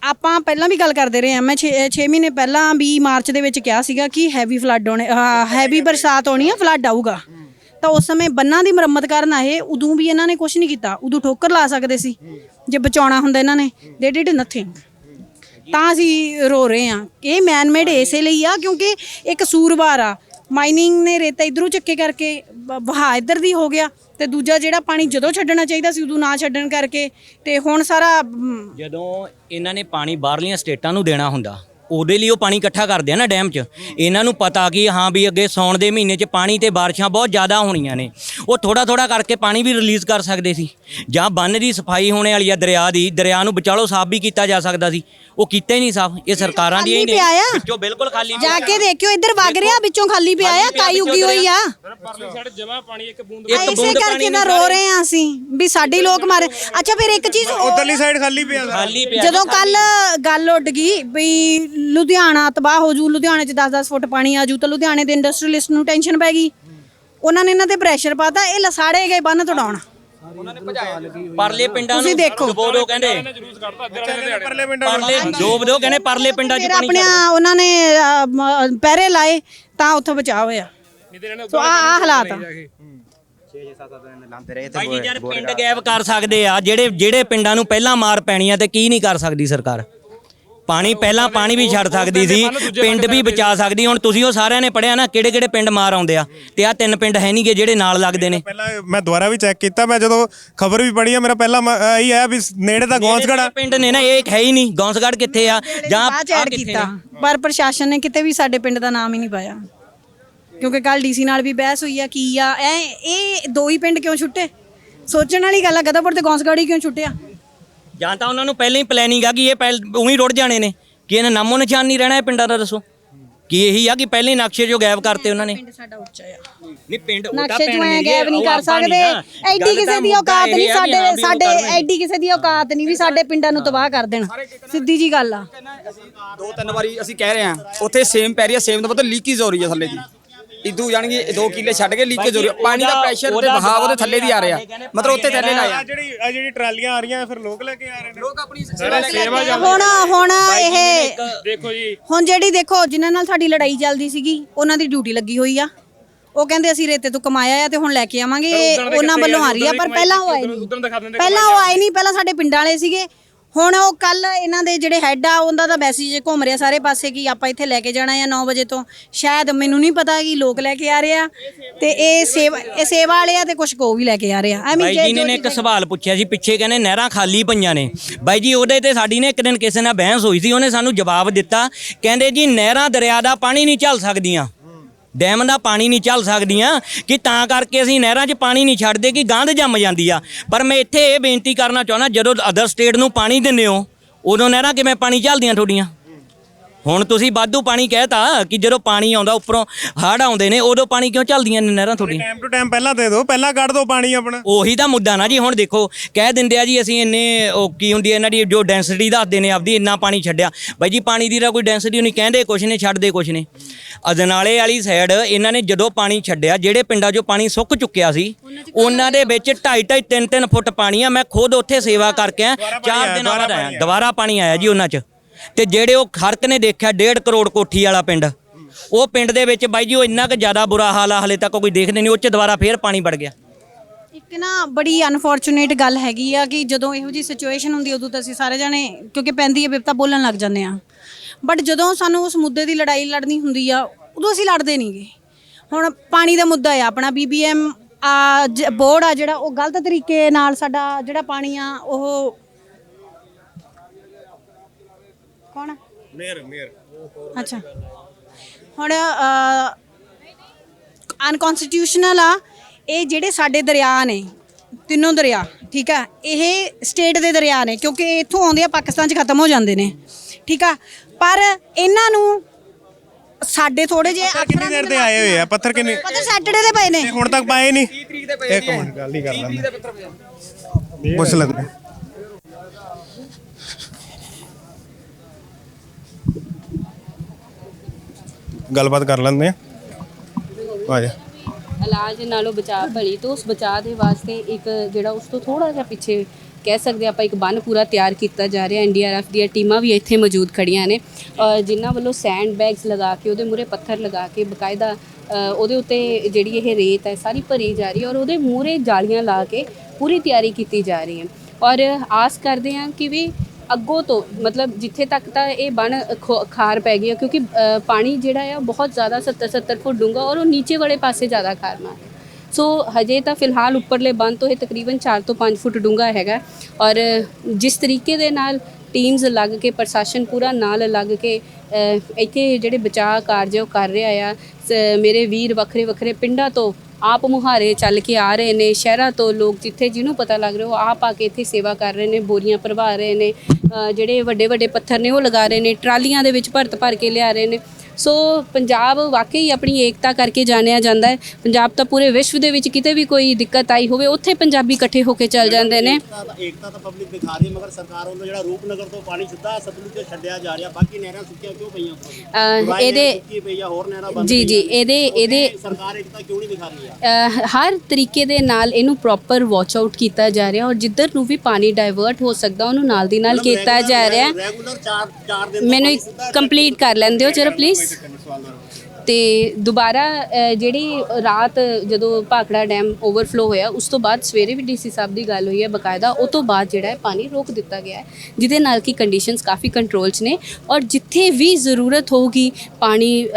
ਆਪਾਂ ਪਹਿਲਾਂ ਵੀ ਗੱਲ ਕਰਦੇ ਰਹੇ ਹਾਂ ਮੈਂ 6 6 ਮਹੀਨੇ ਪਹਿਲਾਂ ਵੀ ਮਾਰਚ ਦੇ ਵਿੱਚ ਕਿਹਾ ਸੀਗਾ ਕਿ ਹੈਵੀ ਫਲੱਡ ਆਉਣੇ ਹੈਵੀ ਬਰਸਾਤ ਹੋਣੀ ਆ ਫਲੱਡ ਆਊਗਾ। ਤਾਂ ਉਸ ਸਮੇਂ ਬੰਨਾਂ ਦੀ ਮੁਰੰਮਤ ਕਰਨ ਆਏ ਉਦੋਂ ਵੀ ਇਹਨਾਂ ਨੇ ਕੁਝ ਨਹੀਂ ਕੀਤਾ। ਉਦੋਂ ਠੋਕਰ ਲਾ ਸਕਦੇ ਸੀ ਜੇ ਬਚਾਉਣਾ ਹੁੰਦਾ ਇਹਨਾਂ ਨੇ ਦੇ ਡਿਡ ਨਥਿੰਗ ਤਾਂ ਅਸੀਂ ਰੋ ਰਹੇ ਹਾਂ। ਇਹ ਮੈਨ ਮੇਡ ਇਸੇ ਲਈ ਆ ਕਿਉਂਕਿ ਇਹ ਕਸੂਰਵਾਰ ਆ। ਮਾਈਨਿੰਗ ਨੇ ਰੇਤਾ ਇਧਰੋਂ ਚੱਕੇ ਕਰਕੇ ਵਹਾਅ ਇੱਧਰ ਦੀ ਹੋ ਗਿਆ ਤੇ ਦੂਜਾ ਜਿਹੜਾ ਪਾਣੀ ਜਦੋਂ ਛੱਡਣਾ ਚਾਹੀਦਾ ਸੀ ਉਦੋਂ ਨਾ ਛੱਡਣ ਕਰਕੇ ਤੇ ਹੁਣ ਸਾਰਾ
ਜਦੋਂ ਇਹਨਾਂ ਨੇ ਪਾਣੀ ਬਾਹਰਲੀਆਂ ਸਟੇਟਾਂ ਨੂੰ ਦੇਣਾ ਹੁੰਦਾ ਉਹਦੇ ਲਈ ਉਹ ਪਾਣੀ ਇਕੱਠਾ ਕਰਦੇ ਆ ਨਾ ਡੈਮ 'ਚ। ਇਹਨਾਂ ਨੂੰ ਪਤਾ ਕਿ ਹਾਂ ਵੀ ਅੱਗੇ ਸੌਣ ਦੇ ਮਹੀਨੇ 'ਚ ਪਾਣੀ ਤੇ ਬਾਰਿਸ਼ਾਂ ਬਹੁਤ ਜ਼ਿਆਦਾ ਹੋਣੀਆਂ ਨੇ। ਉਹ ਥੋੜਾ ਥੋੜਾ ਕਰਕੇ ਪਾਣੀ ਵੀ ਰਿਲੀਜ਼ ਕਰ ਸਕਦੇ ਸੀ। ਜਾਂ ਬੰਨ ਦੀ ਸਫ਼ਾਈ ਹੋਣੇ ਵਾਲੀ ਆ ਦਰਿਆ ਦੀ ਦਰਿਆ ਨੂੰ ਵਿਚਾਲੋ ਸਾਫ਼ ਵੀ ਕੀਤਾ ਜਾ ਸਕਦਾ ਸੀ। ਉਹ ਕੀਤਾ ਹੀ ਨਹੀਂ ਸਾਫ਼ ਇਹ ਸਰਕਾਰਾਂ ਦੀਆਂ ਹੀ
ਖਾਲੀ
ਨੇ।
ਪਿਆ ਆ।
ਵਿੱਚੋਂ ਬਿਲਕੁਲ ਖਾਲੀ
ਜਾ ਕੇ ਦੇਖਿਓ ਇੱਧਰ ਵਗ ਰਿਹਾ ਵਿੱਚੋਂ ਖਾਲੀ ਪਿਆ ਆ ਕਾਈ ਉੱਗੀ ਹੋਈ ਆ।
ਪਰਲੀ ਸਾਈਡ ਜਮਾ ਪਾਣੀ ਇੱਕ ਬੂੰਦ
ਇੱਕ
ਇਸੇ
ਬੂੰਦ
ਕਰਕੇ
ਪਾਣੀ
ਤਾਂ
ਨਹੀਂ
ਰੋ ਰਹੇ ਆ ਅਸੀਂ ਵੀ ਸਾਡੇ ਲੋਕ ਮਾਰੇ। ਅੱਛਾ ਫਿਰ ਇੱਕ ਚੀਜ਼ ਹੋਰ-
ਉਧਰਲੀ ਸਾਈਡ ਖਾਲੀ ਪਿਆ ਸਾਰਾ।
ਖਾਲੀ ਪਿਆ
ਜਦੋਂ ਕੱਲ ਗੱਲ ਉੱਡ ਗਈ ਵੀ ਲੁਧਿਆਣਾ ਤਬਾਹ ਹੋ ਜੂ ਲੁਧਿਆਣੇ 'ਚ 10-10 ਫੁੱਟ ਪਾਣੀ ਆ ਜੂ ਤਾਂ ਲੁਧਿਆਣੇ ਦੇ ਇੰਡਸਟਰੀਲਿਸਟ ਨੂੰ ਟੈਨਸ਼ਨ ਪੈ ਗਈ। ਉਹਨਾਂ ਨੇ ਇਹਨਾਂ ਤੇ ਪ੍ਰੈਸ਼ਰ ਪਾਤਾ ਇਹ ਲਸਾੜੇ ਗਏ ਬੰਨ ਤੋੜਾਉਣ।
ਪਰਲੇ ਪਿੰਡਾਂ
ਤੁਸੀਂ
ਨੂੰ
ਦੇਖੋ।
ਡੁਬੋ ਦਿਓ ਕਹਿੰਦੇ।
ਪਰਲੇ ਪਿੰਡਾਂ ਨੂੰ
ਪਰਲੇ ਡੋਬ ਦਿਓ ਕਹਿੰਦੇ ਪਰਲੇ ਪਿੰਡਾਂ 'ਚ
ਫਿਰ
ਪਾਣੀ
ਆਪਣੀਆਂ ਉਹਨਾਂ ਨੇ ਅਹ, ਮ- ਪਹਿਰੇ ਲਾਏ ਤਾਂ ਉੱਥੋਂ ਬਚਾਅ ਹੋਇਆ। ਸੋ ਆ ਆ ਹਾਲਾਤ ਆ।
ਭਾਈ ਜੀ ਯਾਰ ਪਿੰਡ ਗਾਇਬ ਕਰ ਸਕਦੇ ਆ ਜਿਹੜੇ ਜਿਹੜੇ ਪਿੰਡਾਂ ਨੂੰ ਪਹਿਲਾਂ ਮਾਰ ਪੈਣੀ ਆ ਤੇ ਕੀ ਨਹੀਂ ਕਰ ਸਕਦੀ ਸਰਕਾਰ? ਪਾਣੀ ਪਹਿਲਾਂ ਪਾਣੀ ਵੀ ਛੱਡ ਸਕਦੀ ਸੀ ਪਿੰਡ ਵੀ ਬਚਾ ਸਕਦੀ ਹੁਣ ਤੁਸੀਂ ਉਹ ਸਾਰਿਆਂ ਨੇ ਪੜਿਆ ਨਾ ਕਿਹੜੇ ਕਿਹੜੇ ਪਿੰਡ ਮਾਰ ਆਉਂਦੇ ਆ ਤੇ ਆ ਤਿੰਨ ਪਿੰਡ ਹੈ ਨਹੀਂਗੇ ਜਿਹੜੇ ਨਾਲ ਲੱਗਦੇ ਨੇ।
ਪਹਿਲਾਂ ਮੈਂ ਦੁਬਾਰਾ ਵੀ ਚੈੱਕ ਕੀਤਾ ਮੈਂ ਜਦੋਂ ਖਬਰ ਵੀ ਪੜ੍ਹੀ ਆ ਮੇਰਾ ਪਹਿਲਾ ਇਹੀ ਆਇਆ ਵੀ ਨੇੜੇ ਤਾਂ ਗੌਂਸਗੜਾ
ਪਿੰਡ ਨੇ ਨਾ ਇਹ ਹੈ ਹੀ ਨਹੀਂ ਗੌਂਸਗੜ ਕਿੱਥੇ ਆ? ਜਾਂ
ਐਡ ਕੀਤਾ? ਪਰ ਪ੍ਰਸ਼ਾਸਨ ਨੇ ਕਿਤੇ ਵੀ ਸਾਡੇ ਪਿੰਡ ਦਾ ਨਾਮ ਹੀ ਨਹੀਂ ਪਾਇਆ। ਕਿਉਂਕਿ ਕੱਲ ਡੀਸੀ ਨਾਲ ਵੀ ਬਹਿਸ ਹੋਈ ਆ ਕੀ ਆ ਇਹ ਦੋ ਹੀ ਪਿੰਡ ਕਿਉਂ ਛੁੱਟੇ? ਸੋਚਣ ਵਾਲੀ ਗੱਲ ਆ ਗਦਾਪੁਰ ਤੇ ਗੌਂਸਗੜੀ ਕਿਉਂ ਛੁੱਟਿਆ?
ਜਾਂ ਤਾਂ ਉਹਨਾਂ ਨੂੰ ਪਹਿਲਾਂ ਹੀ ਪਲੈਨਿੰਗ ਆ ਕਿ ਇਹ ਪਹਿਲ ਉਹੀ ਰੁੜ ਜਾਣੇ ਨੇ। ਕਿ ਇਹਨਾਂ ਨਾਮੋ ਨਿਸ਼ਾਨ ਨਹੀਂ ਰਹਿਣਾ ਇਹ ਪਿੰਡਾਂ ਦਾ ਦੱਸੋ। ਕੀ ਇਹੀ ਆ ਕਿ ਪਹਿਲੇ ਹੀ ਨਕਸ਼ੇ ਜੋ ਗਾਇਬ ਕਰਤੇ ਉਹਨਾਂ ਨੇ।
ਪਿੰਡ ਸਾਡਾ ਉੱਚਾ ਆ।
ਨਹੀਂ ਪਿੰਡ
ਨਕਸ਼ੇ ਚੋਂ ਐ ਗਾਇਬ ਨਹੀਂ ਕਰ ਸਕਦੇ। ਐਡੀ ਕਿਸੇ ਦੀ ਔਕਾਤ ਨਹੀਂ ਸਾਡੇ ਸਾਡੇ। ਐਡੀ ਕਿਸੇ ਦੀ ਔਕਾਤ ਨਹੀਂ ਵੀ ਸਾਡੇ ਪਿੰਡਾਂ ਨੂੰ ਤਬਾਹ ਕਰ ਦੇਣ। ਸਿੱਧੀ ਜੀ ਗੱਲ ਆ।
ਦੋ ਤਿੰਨ ਵਾਰੀ ਅਸੀਂ ਕਹਿ ਰਹੇ ਹਾਂ ਉੱਥੇ ਸੇਮ ਪੈ ਰਹੀ ਹੈ ਸੇਮ ਦਾ ਮਤਲਬ ਲੀਕੇਜ ਹੋ ਰਹੀ ਹੈ ਥੱਲੇ ਦੀ। ਇਦੂ ਜਾਣਗੇ 2 ਕਿੱਲੇ ਛੱਡ ਕੇ ਲੀਕੇਜ ਹੋ ਰਹੀ ਪਾਣੀ ਦਾ ਪ੍ਰੈਸ਼ਰ ਤੇ ਵਹਾਅ ਉਹਦੇ ਥੱਲੇ ਦੀ ਆ ਰਿਹਾ। ਮਤਲਬ ਉੱਥੇ ਥੱਲੇ ਨਾ
ਆ ਜਿਹੜੀ ਆ ਜਿਹੜੀ ਟਰਾਲੀਆਂ ਆ ਰਹੀਆਂ ਫਿਰ ਲੋਕ ਲੈ ਕੇ ਆ ਰਹੇ ਨੇ।
ਲੋਕ ਆਪਣੀ ਸੇਵਾ ਲੈ ਕੇ
ਹੁਣ ਹੁਣ ਇਹ
ਦੇਖੋ ਜੀ।
ਹੁਣ ਜਿਹੜੀ ਦੇਖੋ ਜਿਨ੍ਹਾਂ ਨਾਲ ਸਾਡੀ ਲੜਾਈ ਚੱਲਦੀ ਸੀਗੀ ਉਹਨਾਂ ਦੀ ਡਿਊਟੀ ਲੱਗੀ ਹੋਈ ਆ। ਉਹ ਕਹਿੰਦੇ ਅਸੀਂ ਰੇਤੇ ਤੋਂ ਕਮਾਇਆ ਆ ਤੇ ਹੁਣ ਲੈ ਕੇ ਆਵਾਂਗੇ। ਉਹਨਾਂ ਵੱਲੋਂ
ਆ,
ਰਹੀ ਆ ਪਰ ਪਹਿਲਾਂ ਉਹ ਆਏ ਨਹੀਂ। ਪਹਿਲਾਂ ਉਹ ਆਏ ਨਹੀਂ ਪਹਿਲਾਂ ਸਾਡੇ ਪਿੰਡਾਂ ਵਾਲੇ ਸੀਗੇ। ਹੁਣ ਉਹ ਕੱਲ ਇਹਨਾਂ ਦੇ ਜਿਹੜੇ ਹੈੱਡ ਆ ਉਹਦਾ ਦਾ ਮੈਸੇਜ ਘੁੰਮ ਰਿਹਾ ਸਾਰੇ ਪਾਸੇ ਕਿ ਆਪਾਂ ਇੱਥੇ ਲੈ ਕੇ ਜਾਣਾ ਆ 9 ਵਜੇ ਤੋਂ। ਸ਼ਾਇਦ ਮੈਨੂੰ ਨਹੀਂ ਪਤਾ ਕਿ ਲੋਕ ਲੈ ਕੇ ਆ ਰਹੇ ਆ ਤੇ ਇਹ ਸੇਵਾ ਇਹ ਸੇਵਾ ਵਾਲੇ ਆ ਤੇ ਕੁਝ ਕੋ ਵੀ ਲੈ ਕੇ ਆ ਰਹੇ ਆ। ਐਵੇਂ
ਬਾਈ ਜੀ ਨੇ ਇੱਕ ਸਵਾਲ ਪੁੱਛਿਆ ਸੀ ਪਿੱਛੇ ਕਹਿੰਦੇ ਨਹਿਰਾਂ ਖਾਲੀ ਪਈਆਂ ਨੇ। ਬਾਈ ਜੀ ਉਹਦੇ ਤੇ ਸਾਡੀ ਨੇ ਇੱਕ ਦਿਨ ਕਿਸੇ ਨਾਲ ਬਹਿਸ ਹੋਈ ਸੀ ਉਹਨੇ ਸਾਨੂੰ ਜਵਾਬ ਦਿੱਤਾ। ਕਹਿੰਦੇ ਜੀ ਨਹਿਰਾਂ ਦਰਿਆ ਦਾ ਪਾਣੀ ਨਹੀਂ ਚੱਲ ਸਕਦੀਆਂ। ਡੈਮ ਦਾ ਪਾਣੀ ਨਹੀਂ ਚੱਲ ਸਕਦੀਆਂ ਕਿ ਤਾਂ ਕਰਕੇ ਅਸੀਂ ਨਹਿਰਾਂ 'ਚ ਪਾਣੀ ਨਹੀਂ ਛੱਡਦੇ ਕਿ ਗਾਂਧ ਜੰਮ ਜਾਂਦੀ ਆ। ਪਰ ਮੈਂ ਇੱਥੇ ਇਹ ਬੇਨਤੀ ਕਰਨਾ ਚਾਹੁੰਦਾ, ਜਦੋਂ ਅਦਰ ਸਟੇਟ ਨੂੰ ਪਾਣੀ ਦਿੰਦੇ ਹੋ, ਉਦੋਂ ਨਹਿਰਾਂ ਕਿਵੇਂ ਪਾਣੀ ਚੱਲਦੀਆਂ ਤੁਹਾਡੀਆਂ? ਹੁਣ ਤੁਸੀਂ ਵਾਧੂ ਪਾਣੀ ਕਹਿਤਾ ਕਿ ਜਦੋਂ ਪਾਣੀ ਆਉਂਦਾ ਉੱਪਰੋਂ ਹੜ੍ਹ ਆਉਂਦੇ ਨੇ ਉਦੋਂ ਪਾਣੀ ਕਿਉਂ ਚੱਲਦੀਆਂ ਨੇ ਨਹਿਰਾਂ ਤੁਹਾਡੀਆਂ?
ਟਾਈਮ ਟੂ ਟਾਈਮ ਪਹਿਲਾਂ ਦੇ ਦਿਓ ਪਹਿਲਾਂ ਕੱਢ ਦਿਓ ਪਾਣੀ ਆਪਣਾ।
ਉਹੀ ਤਾਂ ਮੁੱਦਾ ਨਾ ਜੀ ਹੁਣ ਦੇਖੋ ਕਹਿ ਦਿੰਦੇ ਆ ਜੀ ਅਸੀਂ ਇੰਨੇ ਉਹ ਕੀ ਹੁੰਦੀ ਹੈ ਇਹਨਾਂ ਦੀ ਜੋ ਡੈਂਸਿਟੀ ਦੱਸਦੇ ਨੇ ਆਪਦੀ ਇੰਨਾ ਪਾਣੀ ਛੱਡਿਆ। ਬਾਈ ਜੀ ਪਾਣੀ ਦੀ ਤਾਂ ਕੋਈ ਡੈਂਸਿਟੀ ਨਹੀਂ ਕਹਿੰਦੇ ਕੁਛ ਨੇ ਛੱਡਦੇ ਕੁਛ ਨੇ। ਅਜਨਾਲੇ ਵਾਲੀ ਸਾਈਡ ਇਹਨਾਂ ਨੇ ਜਦੋਂ ਪਾਣੀ ਛੱਡਿਆ ਜਿਹੜੇ ਪਿੰਡਾਂ 'ਚੋਂ ਪਾਣੀ ਸੁੱਕ ਚੁੱਕਿਆ ਸੀ ਉਹਨਾਂ ਦੇ ਵਿੱਚ 2.5 2.5 3 3 ਫੁੱਟ ਪਾਣੀ ਆ ਮੈਂ ਖੁਦ ਉੱਥੇ ਸੇਵਾ ਕਰਕੇ ਆ ਚਾਰ ਦਿਨਾਂ ਬਾਅਦ ਆਇਆ। ਦੁਬਾਰਾ ਪਾਣੀ ਆਇਆ ਜੀ ਉਹਨਾਂ 'ਚ। ਤੇ ਜਿਹੜੇ ਉਹ ਖਰਕ ਨੇ ਦੇਖਿਆ 1.5 ਕਰੋੜ ਕੋਠੀ ਵਾਲਾ ਪਿੰਡ। ਉਹ ਪਿੰਡ ਦੇ ਵਿੱਚ ਬਾਈ ਜੀ, ਉਹ ਇੰਨਾ ਕੁ ਜ਼ਿਆਦਾ ਬੁਰਾ ਹਾਲ ਆ, ਹਲੇ ਤੱਕ ਕੋਈ ਦੇਖਦੇ ਨਹੀਂ, ਉਹ 'ਚ ਦੁਬਾਰਾ ਫੇਰ ਪਾਣੀ ਵੜ ਗਿਆ।
ਇੱਕ ਨਾ ਬੜੀ ਅਨਫੋਰਚੂਨੇਟ ਗੱਲ ਹੈਗੀ ਆ ਕਿ ਜਦੋਂ ਇਹੋ ਜੀ ਸਿਚੁਏਸ਼ਨ ਹੁੰਦੀ, ਉਦੋਂ ਤਾਂ ਅਸੀਂ ਸਾਰੇ ਜਾਣੇ, ਕਿਉਂਕਿ ਪੈਂਦੀ ਹੈ ਬਿਪਤਾ, ਬੋਲਣ ਲੱਗ ਜਾਂਦੇ ਆ। ਬਟ ਜਦੋਂ ਸਾਨੂੰ ਉਸ ਮੁੱਦੇ ਦੀ ਲੜਾਈ ਲੜਨੀ ਹੁੰਦੀ ਆ, ਉਦੋਂ ਅਸੀਂ ਲੜਦੇ ਨਹੀਂਗੇ ਹੁਣ ਪਾਣੀ ਦਾ ਮੁੱਦਾ ਆ, ਆਪਣਾ ਬੀਬੀਐਮ ਆ ਬੋਰਡ ਆ ਜਿਹੜਾ, ਉਹ ਗਲਤ ਤਰੀਕੇ ਨਾਲ ਸਾਡਾ ਜਿਹੜਾ ਪਾਣੀ ਆ, ਉਹ ਕੌਣ
ਮੇਰ ਮੇਰ
ਅੱਛਾ ਹੁਣ ਅਨਕਨਸਟੀਟਿਊਸ਼ਨਲ ਆ ਇਹ ਜਿਹੜੇ ਸਾਡੇ ਦਰਿਆ ਨੇ ਤਿੰਨੋਂ ਦਰਿਆ ਠੀਕ ਆ ਇਹ ਸਟੇਟ ਦੇ ਦਰਿਆ ਨੇ ਕਿਉਂਕਿ ਇੱਥੋਂ ਆਉਂਦੇ ਆ ਪਾਕਿਸਤਾਨ 'ਚ ਖਤਮ ਹੋ ਜਾਂਦੇ ਨੇ ਠੀਕ ਆ ਪਰ ਇਹਨਾਂ ਨੂੰ ਸਾਡੇ ਥੋੜੇ ਜਿਹੇ
ਕਿੰਨੀ ਦੇਰ ਤੇ ਆਏ ਹੋਏ ਆ? ਪੱਥਰ ਕਿੰਨੇ
ਪਤਾ ਸੈਟਰਡੇ ਦੇ ਪਏ ਨੇ।
ਹੁਣ ਤੱਕ ਪਾਏ ਨਹੀਂ
30 ਤਰੀਕ ਦੇ ਪਏ
ਇੱਕ ਮਿੰਟ ਗੱਲ ਹੀ ਕਰ ਲੈਂਦੇ। ਪੁੱਛ ਲੱਗਦਾ। ਗੱਲਬਾਤ ਕਰ ਲੈਂਦੇ ਆ। ਆ ਜਾ।
ਇਲਾਜ ਨਾਲੋਂ ਬਚਾਅ ਭਲੀ ਤੋਂ ਉਸ ਬਚਾਅ ਦੇ ਵਾਸਤੇ ਇੱਕ ਜਿਹੜਾ ਉਸ ਤੋਂ ਥੋੜਾ ਜਿਹਾ ਪਿੱਛੇ ਕਹਿ ਸਕਦੇ ਆਪਾਂ ਇੱਕ ਬੰਨ ਪੂਰਾ ਤਿਆਰ ਕੀਤਾ ਜਾ ਰਿਹਾ। ਐਨਡੀਆਰਐਫ ਦੀਆਂ ਟੀਮਾਂ ਵੀ ਇੱਥੇ ਮੌਜੂਦ ਖੜੀਆਂ ਨੇ। ਅ, ਜਿਨ੍ਹਾਂ ਵੱਲੋਂ ਸੈਂਡ ਬੈਗਸ ਲਗਾ ਕੇ ਉਹਦੇ ਮੂਰੇ ਪੱਥਰ ਲਗਾ ਕੇ ਬਕਾਇਦਾ ਉਹਦੇ ਉੱਤੇ ਜਿਹੜੀ ਇਹ ਰੇਤ ਹੈ ਸਾਰੀ ਭਰੀ ਜਾ ਰਹੀ ਹੈ ਔਰ ਉਹਦੇ ਮੂਰੇ ਜਾਲੀਆਂ ਲਾ ਕੇ ਪੂਰੀ ਤਿਆਰੀ ਕੀਤੀ ਜਾ ਰਹੀ ਹੈ। ਔਰ ਆਸ ਕਰਦੇ ਹਾਂ ਕਿ ਵੀ ਅੱਗੋਂ ਤੋਂ, ਮਤਲਬ ਜਿੱਥੇ ਤੱਕ ਤਾਂ ਇਹ ਬਣ ਖਾਰ ਪੈ ਗਈ ਹੈ ਕਿਉਂਕਿ ਪਾਣੀ ਜਿਹੜਾ ਆ, ਬਹੁਤ ਜ਼ਿਆਦਾ 70 70 ਫੁੱਟ ਡੂੰਘਾ ਔਰ ਉਹ ਨੀਚੇ ਵਾਲੇ ਪਾਸੇ ਜ਼ਿਆਦਾ ਖਾਰ ਮਾਰ ਸੋ ਹਜੇ ਤਾਂ ਫਿਲਹਾਲ ਉੱਪਰਲੇ ਬੰਦ ਤੋਂ ਇਹ ਤਕਰੀਬਨ 4 ਤੋਂ 5 ਫੁੱਟ ਡੂੰਘਾ ਹੈਗਾ ਔਰ ਜਿਸ ਤਰੀਕੇ ਦੇ ਨਾਲ ਟੀਮਸ ਲੱਗ ਕੇ, ਪ੍ਰਸ਼ਾਸਨ ਪੂਰਾ ਨਾਲ ਲੱਗ ਕੇ ਇੱਥੇ ਜਿਹੜੇ ਬਚਾਅ ਕਾਰਜ ਉਹ ਕਰ ਰਿਹਾ ਆ। ਸ- ਮੇਰੇ ਵੀਰ ਵੱਖਰੇ ਵੱਖਰੇ ਪਿੰਡਾਂ ਤੋਂ ਆਪ ਮੁਹਾਰੇ ਚੱਲ ਕੇ ਆ ਰਹੇ ਨੇ, ਸ਼ਹਿਰਾਂ ਤੋਂ ਲੋਕ ਜਿੱਥੇ ਜਿਹਨੂੰ ਪਤਾ ਲੱਗ ਰਿਹਾ ਉਹ ਆਪ ਆ ਕੇ ਇੱਥੇ ਸੇਵਾ ਕਰ ਰਹੇ ਨੇ, ਬੋਰੀਆਂ ਭਰਵਾ ਰਹੇ ਨੇ ਜਿਹੜੇ ਵੱਡੇ ਵੱਡੇ ਪੱਥਰ ਨੇ ਉਹ ਲਗਾ ਰਹੇ ਨੇ, ਟਰਾਲੀਆਂ ਦੇ ਵਿੱਚ ਭਰਤ ਭਰ ਕੇ ਲਿਆ ਰਹੇ ਨੇ। ਸੋ ਪੰਜਾਬ ਵਾਕਈ ਆਪਣੀ ਏਕਤਾ ਕਰਕੇ ਜਾਣਿਆ ਜਾਂਦਾ ਹੈ। ਪੰਜਾਬ ਤਾਂ ਪੂਰੇ ਵਿਸ਼ਵ ਦੇ ਵਿੱਚ ਕਿਤੇ ਵੀ ਕੋਈ ਦਿੱਕਤ ਆਈ ਹੋਵੇ ਉੱਥੇ ਪੰਜਾਬੀ ਇਕੱਠੇ ਹੋ ਕੇ ਚੱਲ ਜਾਂਦੇ ਨੇ।
ਏਕਤਾ ਤਾਂ- ਤਾਂ ਪਬਲਿਕ ਦਿਖਾ ਰਹੀ ਹੈ ਮਗਰ ਸਰਕਾਰ ਵੱਲੋਂ ਜਿਹੜਾ ਰੂਪਨਗਰ ਤੋਂ ਪਾਣੀ ਸਿੱਧਾ ਸਤਲੁਜ 'ਚ ਛੱਡਿਆ ਜਾ ਰਿਹਾ ਬਾਕੀ ਨਹਿਰਾਂ ਸੁੱਕੀਆਂ ਕਿਉਂ ਪਈਆਂ
ਇਹਦੇ ਜੀ ਜੀ। ਇਹਦੇ ਇਹਦੇ
ਸਰਕਾਰ ਏਕਤਾ ਕਿਉਂ ਨਹੀਂ ਦਿਖਾ ਰਹੀ ਹੈ
ਹਰ ਤਰੀਕੇ ਦੇ ਨਾਲ ਇਹਨੂੰ ਪ੍ਰੋਪਰ ਵਾਚ ਆਊਟ ਕੀਤਾ ਜਾ ਰਿਹਾ ਔਰ ਜਿੱਧਰ ਨੂੰ ਵੀ ਪਾਣੀ ਡਾਇਵਰਟ ਹੋ ਸਕਦਾ ਉਹਨੂੰ ਨਾਲ ਦੀ ਨਾਲ ਕੀਤਾ ਜਾ ਰਿਹਾ।
ਰੈਗੂਲਰ 4 4 ਦਿਨ ਤੋਂ
ਮੈਨੂੰ ਕੰਪਲੀਟ ਕਰ ਲੈਂਦੇ ਹੋ ਜਰਾ ਪਲੀਜ਼
ਸਵਾਲ
ਤੇ ਦੁਬਾਰਾ ਜਿਹੜੀ ਰਾਤ ਜਦੋਂ ਭਾਖੜਾ ਡੈਮ ਓਵਰਫਲੋ ਹੋਇਆ, ਉਸ ਤੋਂ ਬਾਅਦ ਸਵੇਰੇ ਵੀ ਡੀਸੀ ਸਾਹਿਬ ਦੀ ਗੱਲ ਹੋਈ ਹੈ ਬਕਾਇਦਾ, ਉਹ ਤੋਂ ਬਾਅਦ ਜਿਹੜਾ ਹੈ ਪਾਣੀ ਰੋਕ ਦਿੱਤਾ ਗਿਆ ਹੈ, ਜਿਹਦੇ ਨਾਲ ਕਿ ਕੰਡੀਸ਼ਨਸ ਕਾਫੀ ਕੰਟਰੋਲ 'ਚ ਨੇ ਔਰ ਜਿੱਥੇ ਵੀ ਜ਼ਰੂਰਤ ਹੋਊਗੀ ਪਾਣੀ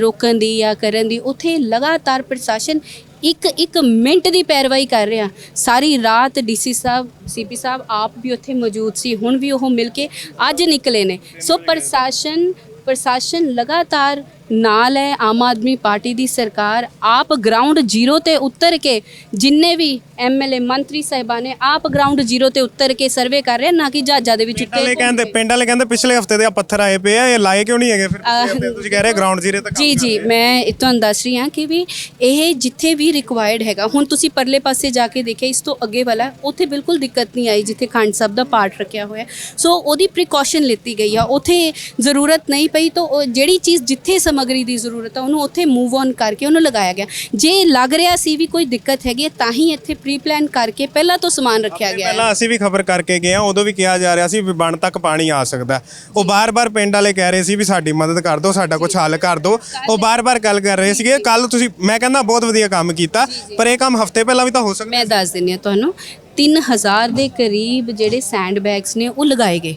ਰੋਕਣ ਦੀ ਜਾਂ ਕਰਨ ਦੀ, ਉੱਥੇ ਲਗਾਤਾਰ ਪ੍ਰਸ਼ਾਸਨ ਇੱਕ ਇੱਕ ਮਿੰਟ ਦੀ ਪੈਰਵਾਈ ਕਰ ਰਿਹਾ। ਸਾਰੀ ਰਾਤ ਡੀਸੀ ਸਾਹਿਬ ਸੀਪੀ ਸਾਹਿਬ ਆਪ ਵੀ ਉੱਥੇ ਮੌਜੂਦ ਸੀ, ਹੁਣ ਵੀ ਉਹ ਮਿਲ ਕੇ ਅੱਜ ਨਿਕਲੇ ਨੇ। ਸੋ ਪ੍ਰਸ਼ਾਸਨ ਪ੍ਰਸ਼ਾਸਨ ਲਗਾਤਾਰ ਨਾਲ ਹੈ ਆਮ ਆਦਮੀ ਪਾਰਟੀ ਦੀ ਸਰਕਾਰ ਆਪ ਗਰਾਊਂਡ ਜ਼ੀਰੋ ਤੇ ਉਤਰ ਕੇ ਜਿੰਨੇ ਵੀ ਐਮਐਲਏ ਮੰਤਰੀ ਸਾਹਿਬਾਨ ਨੇ ਆਪ ਗਰਾਊਂਡ ਜ਼ੀਰੋ ਤੇ ਉਤਰ ਕੇ ਸਰਵੇ ਕਰ ਰਹੇ ਨਾ ਕਿ ਜਹਾਜ਼ਾਂ ਦੇ ਵਿੱਚ
ਵਾਲੇ
ਉੱਤੇ
ਕਹਿੰਦੇ ਪਿੰਡ ਵਾਲੇ ਕਹਿੰਦੇ ਪਿਛਲੇ ਹਫ਼ਤੇ ਦੇ ਆ ਪੱਥਰ ਆਏ ਪਏ ਆ ਇਹ ਲਾਏ ਕਿਉਂ ਨਹੀਂ ਹੈਗੇ? ਫਿਰ ਪਿਛਲੇ ਹਫ਼ਤੇ ਤੁਸੀਂ ਕਹਿ ਰਹੇ ਗਰਾਊਂਡ ਜ਼ੀਰੋ ਤੱਕ
ਜੀ ਜੀ ਮੈਂ ਇਹ ਤੁਹਾਨੂੰ ਦੱਸ ਰਹੀ ਹਾਂ ਕਿ ਵੀ ਇਹ ਜਿੱਥੇ ਵੀ ਰਿਕੁਆਇਰਡ ਹੈਗਾ ਹੁਣ ਤੁਸੀਂ ਪਰਲੇ ਪਾਸੇ ਜਾ ਕੇ ਦੇਖਿਆ ਇਸ ਤੋਂ ਅੱਗੇ ਵਾਲਾ ਉੱਥੇ ਬਿਲਕੁਲ ਦਿੱਕਤ ਨਹੀਂ ਆਈ ਜਿੱਥੇ ਖੰਡ ਸਾਹਿਬ ਦਾ ਪਾਰਟ ਰੱਖਿਆ ਹੋਇਆ। ਸੋ ਉਹਦੀ ਪ੍ਰੀਕਾਸ਼ਨ ਲਿੱਤੀ ਗਈ ਆ। ਉੱਥੇ ਜ਼ਰੂਰਤ ਨਹੀਂ ਪਈ ਤਾਂ ਉਹ ਜਿਹੜੀ ਚੀਜ਼ ਜਿੱਥੇ ਸਮੱਗਰੀ ਦੀ ਜ਼ਰੂਰਤ ਆ ਉਹਨੂੰ ਉੱਥੇ ਮੂਵ ਔਨ ਕਰਕੇ ਉਹਨੂੰ ਲਗਾਇਆ ਗਿਆ। ਜੇ ਲੱਗ ਰਿਹਾ ਸੀ ਵੀ ਕੋਈ ਦਿੱਕਤ ਹੈਗੀ ਹੈ ਤਾਂ ਹੀ ਇੱਥੇ ਪ੍ਰੀ ਪਲਾਨ ਕਰਕੇ ਪਹਿਲਾਂ ਤੋਂ ਸਮਾਨ ਰੱਖਿਆ ਗਿਆ ਹੈ।
ਪਹਿਲਾਂ ਅਸੀਂ ਵੀ ਖਬਰ ਕਰਕੇ ਗਏ ਆ ਉਦੋਂ ਵੀ ਕਿਹਾ ਜਾ ਰਿਹਾ ਸੀ ਵੀ ਬਣ ਤੱਕ ਪਾਣੀ ਆ ਸਕਦਾ ਹੈ। ਉਹ ਬਾਰ-ਬਾਰ ਪਿੰਡ ਵਾਲੇ ਕਹਿ ਰਹੇ ਸੀ ਵੀ ਸਾਡੀ ਮਦਦ ਕਰ ਦਿਓ ਸਾਡਾ ਕੁਝ ਹੱਲ ਕਰ ਦਿਓ। ਉਹ ਬਾਰ-ਬਾਰ ਗੱਲ ਕਰ ਰਹੇ ਸੀਗੇ ਕੱਲ ਤੁਸੀਂ ਮੈਂ ਕਹਿੰਦਾ ਬਹੁਤ ਵਧੀਆ ਕੰਮ ਕੀਤਾ ਪਰ ਇਹ ਕੰਮ ਹਫ਼ਤੇ ਪਹਿਲਾਂ ਵੀ ਤਾਂ ਹੋ ਸਕਦਾ
ਮੈਂ ਦੱਸ ਦਿੰਦੀ ਹਾਂ ਤੁਹਾਨੂੰ 3000 ਦੇ ਕਰੀਬ ਜਿਹੜੇ ਸੈਂਡ ਬੈਗਸ ਨੇ ਉਹ ਲਗਾਏ ਗਏ।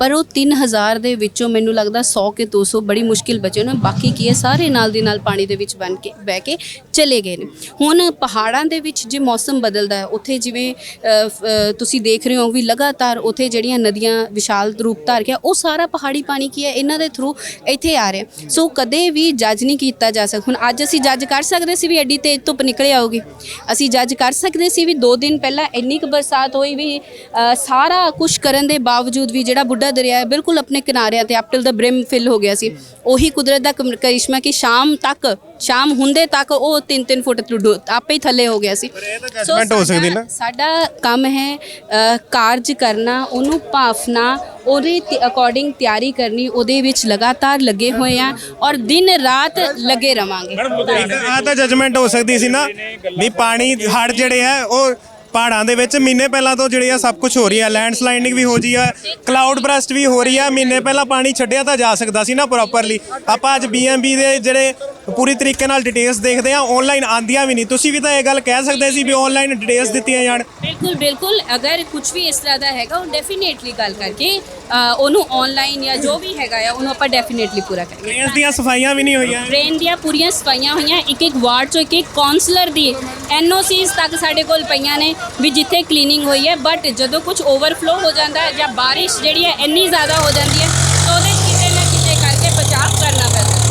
ਪਰ ਉਹ 3000 ਦੇ ਵਿੱਚੋਂ ਮੈਨੂੰ ਲੱਗਦਾ 100 ਕੇ 200 ਬੜੀ ਮੁਸ਼ਕਿਲ ਬਚੇ ਉਹਨਾਂ। ਬਾਕੀ ਕੀ ਹੈ, ਸਾਰੇ ਨਾਲ ਦੀ ਨਾਲ ਪਾਣੀ ਦੇ ਵਿੱਚ ਬਣ ਕੇ, ਬਹਿ ਕੇ ਚਲੇ ਗਏ ਨੇ। ਹੁਣ ਪਹਾੜਾਂ ਦੇ ਵਿੱਚ ਜੇ ਮੌਸਮ ਬਦਲਦਾ ਹੈ, ਉੱਥੇ ਜਿਵੇਂ ਤੁਸੀਂ ਦੇਖ ਰਹੇ ਹੋ ਵੀ ਲਗਾਤਾਰ ਉੱਥੇ ਜਿਹੜੀਆਂ ਨਦੀਆਂ ਵਿਸ਼ਾਲ ਰੂਪ ਧਾਰ ਗਿਆ ਉਹ ਸਾਰਾ ਪਹਾੜੀ ਪਾਣੀ ਕੀ ਹੈ, ਇਹਨਾਂ ਦੇ ਥਰੂ ਇੱਥੇ ਆ ਰਿਹਾ ਸੋ ਕਦੇ ਵੀ ਜੱਜ ਨਹੀਂ ਕੀਤਾ ਜਾ ਸਕਦਾ। ਹੁਣ ਅੱਜ ਅਸੀਂ ਜੱਜ ਕਰ ਸਕਦੇ ਸੀ ਵੀ ਐਡੀ ਤੇਜ਼ ਧੁੱਪ ਨਿਕਲੇ ਆਉਗੀ ਅਸੀਂ ਜੱਜ ਕਰ ਸਕਦੇ ਸੀ ਵੀ 2 ਦਿਨ ਪਹਿਲਾਂ ਇੰਨੀ ਕੁ ਬਰਸਾਤ ਹੋਈ ਵੀ ਸਾਰਾ ਕੁਝ ਕਰਨ ਦੇ ਬਾਵਜੂਦ ਵੀ ਜਿਹੜਾ ਬੁੱਢਾ ਦਰਿਆ ਹੈ ਬਿਲਕੁਲ ਆਪਣੇ ਕਿਨਾਰਿਆਂ ਤੇ up till the brim fill ਹੋ ਗਿਆ ਸੀ। ਉਹੀ ਕੁਦਰਤ ਦਾ ਕਮ- ਕਰਿਸ਼ਮਾ ਕਿ ਸ਼ਾਮ ਤੱਕ ਸ਼ਾਮ ਹੁੰਦੇ ਤੱਕ ਉਹ 3-3 ਫੁੱਟ ਡੁ- ਆਪੇ ਹੀ ਥੱਲੇ ਹੋ ਗਿਆ ਸੀ। ਸੋ
judgment ਹੋ ਸਕਦੀ ਨਾ।
ਸਾਡਾ ਕੰਮ ਹੈ ਅ, ਕਾਰਜ ਕਰਨਾ ਉਹਨੂੰ ਭਾਫਨਾ ਉਹਦੇ ਅਕੋਰਡਿੰਗ ਤਿਆਰੀ ਕਰਨੀ ਉਹਦੇ ਵਿੱਚ ਲਗਾਤਾਰ ਲੱਗੇ ਹੋਏ ਆ ਔਰ ਦਿਨ ਰਾਤ ਲੱਗੇ ਰਵਾਂਗੇ।
ਆ ਤਾਂ ਜਜਮੈਂਟ ਹੋ ਸਕਦੀ ਸੀ ਨਾ ਵੀ ਪਾਣੀ ਹੜ ਜਿਹੜੇ ਆ ਉਹ ਪਹਾੜਾਂ ਦੇ ਵਿੱਚ ਮਹੀਨੇ ਪਹਿਲਾਂ ਤੋਂ ਜਿਹੜੀ ਆ ਸਭ ਕੁਝ ਹੋ ਰਹੀ ਆ ਲੈਂਡਸਲਾਈਡਿੰਗ ਵੀ ਹੋ ਜੀ ਆ ਕਲਾਉਡ ਬਰਸਟ ਵੀ ਹੋ ਰਹੀ ਆ ਮਹੀਨੇ ਪਹਿਲਾਂ ਪਾਣੀ ਛੱਡਿਆ ਤਾਂ ਜਾ ਸਕਦਾ ਸੀ ਨਾ ਪ੍ਰੋਪਰਲੀ ਆਪਾਂ ਅੱਜ ਬੀਐਮਬੀ ਦੇ ਜਿਹੜੇ ਪੂਰੀ ਤਰੀਕੇ ਨਾਲ ਡਿਟੇਲਸ ਦੇਖਦੇ ਆ ਆਨਲਾਈਨ ਆਂਦੀਆਂ ਵੀ ਨਹੀਂ। ਤੁਸੀਂ ਵੀ ਤਾਂ ਇਹ ਗੱਲ ਕਹਿ ਸਕਦੇ ਸੀ ਵੀ ਆਨਲਾਈਨ ਡਿਟੇਲਸ ਦਿੱਤੀਆਂ ਜਾਣ।
ਬਿਲਕੁਲ ਬਿਲਕੁਲ। ਅਗਰ ਕੁਝ ਵੀ ਇਸ ਤਰ੍ਹਾਂ ਦਾ ਹੈਗਾ ਉਹ ਡੈਫੀਨੇਟਲੀ ਗੱਲ ਕਰਕੇ ਉਹਨੂੰ ਆਨਲਾਈਨ ਜਾਂ ਜੋ ਵੀ ਹੈਗਾ ਆ ਉਹਨੂੰ ਆਪਾਂ ਡੈਫੀਨੇਟਲੀ ਪੂਰਾ ਕਰਾਂਗੇ।
ਟ੍ਰੇਨਸ ਦੀਆਂ ਸਫਾਈਆਂ ਵੀ ਨਹੀਂ ਹੋਈਆਂ।
ਟ੍ਰੇਨ ਦੀਆਂ ਪੂਰੀਆਂ ਸਫਾਈਆਂ ਹੋਈਆਂ ਇੱਕ ਇੱਕ ਵਾਰਡ ਚੋਂ ਇੱਕ ਇੱਕ ਕਾਉਂਸਲਰ ਦੀ ਐਨਓਸੀਜ਼ ਤੱਕ ਸਾਡੇ ਕੋਲ ਪਈਆਂ ਨੇ। ਵੀ ਜਿੱਥੇ ਕਲੀਨਿੰਗ ਹੋਈ ਹੈ ਬਟ ਜਦੋਂ ਕੁਝ ਓਵਰਫਲੋ ਹੋ ਜਾਂਦਾ ਹੈ ਜਾਂ ਬਾਰਿਸ਼ ਜਿਹੜੀ ਹੈ ਇੰਨੀ ਜ਼ਿਆਦਾ ਹੋ ਜਾਂਦੀ ਹੈ ਤਾਂ ਉਹਦੇ 'ਚ ਕਿਤੇ ਨਾ ਕਿਤੇ ਕਰਕੇ ਬਚਾਅ ਕਰਨਾ ਪੈਂਦਾ ਹੈ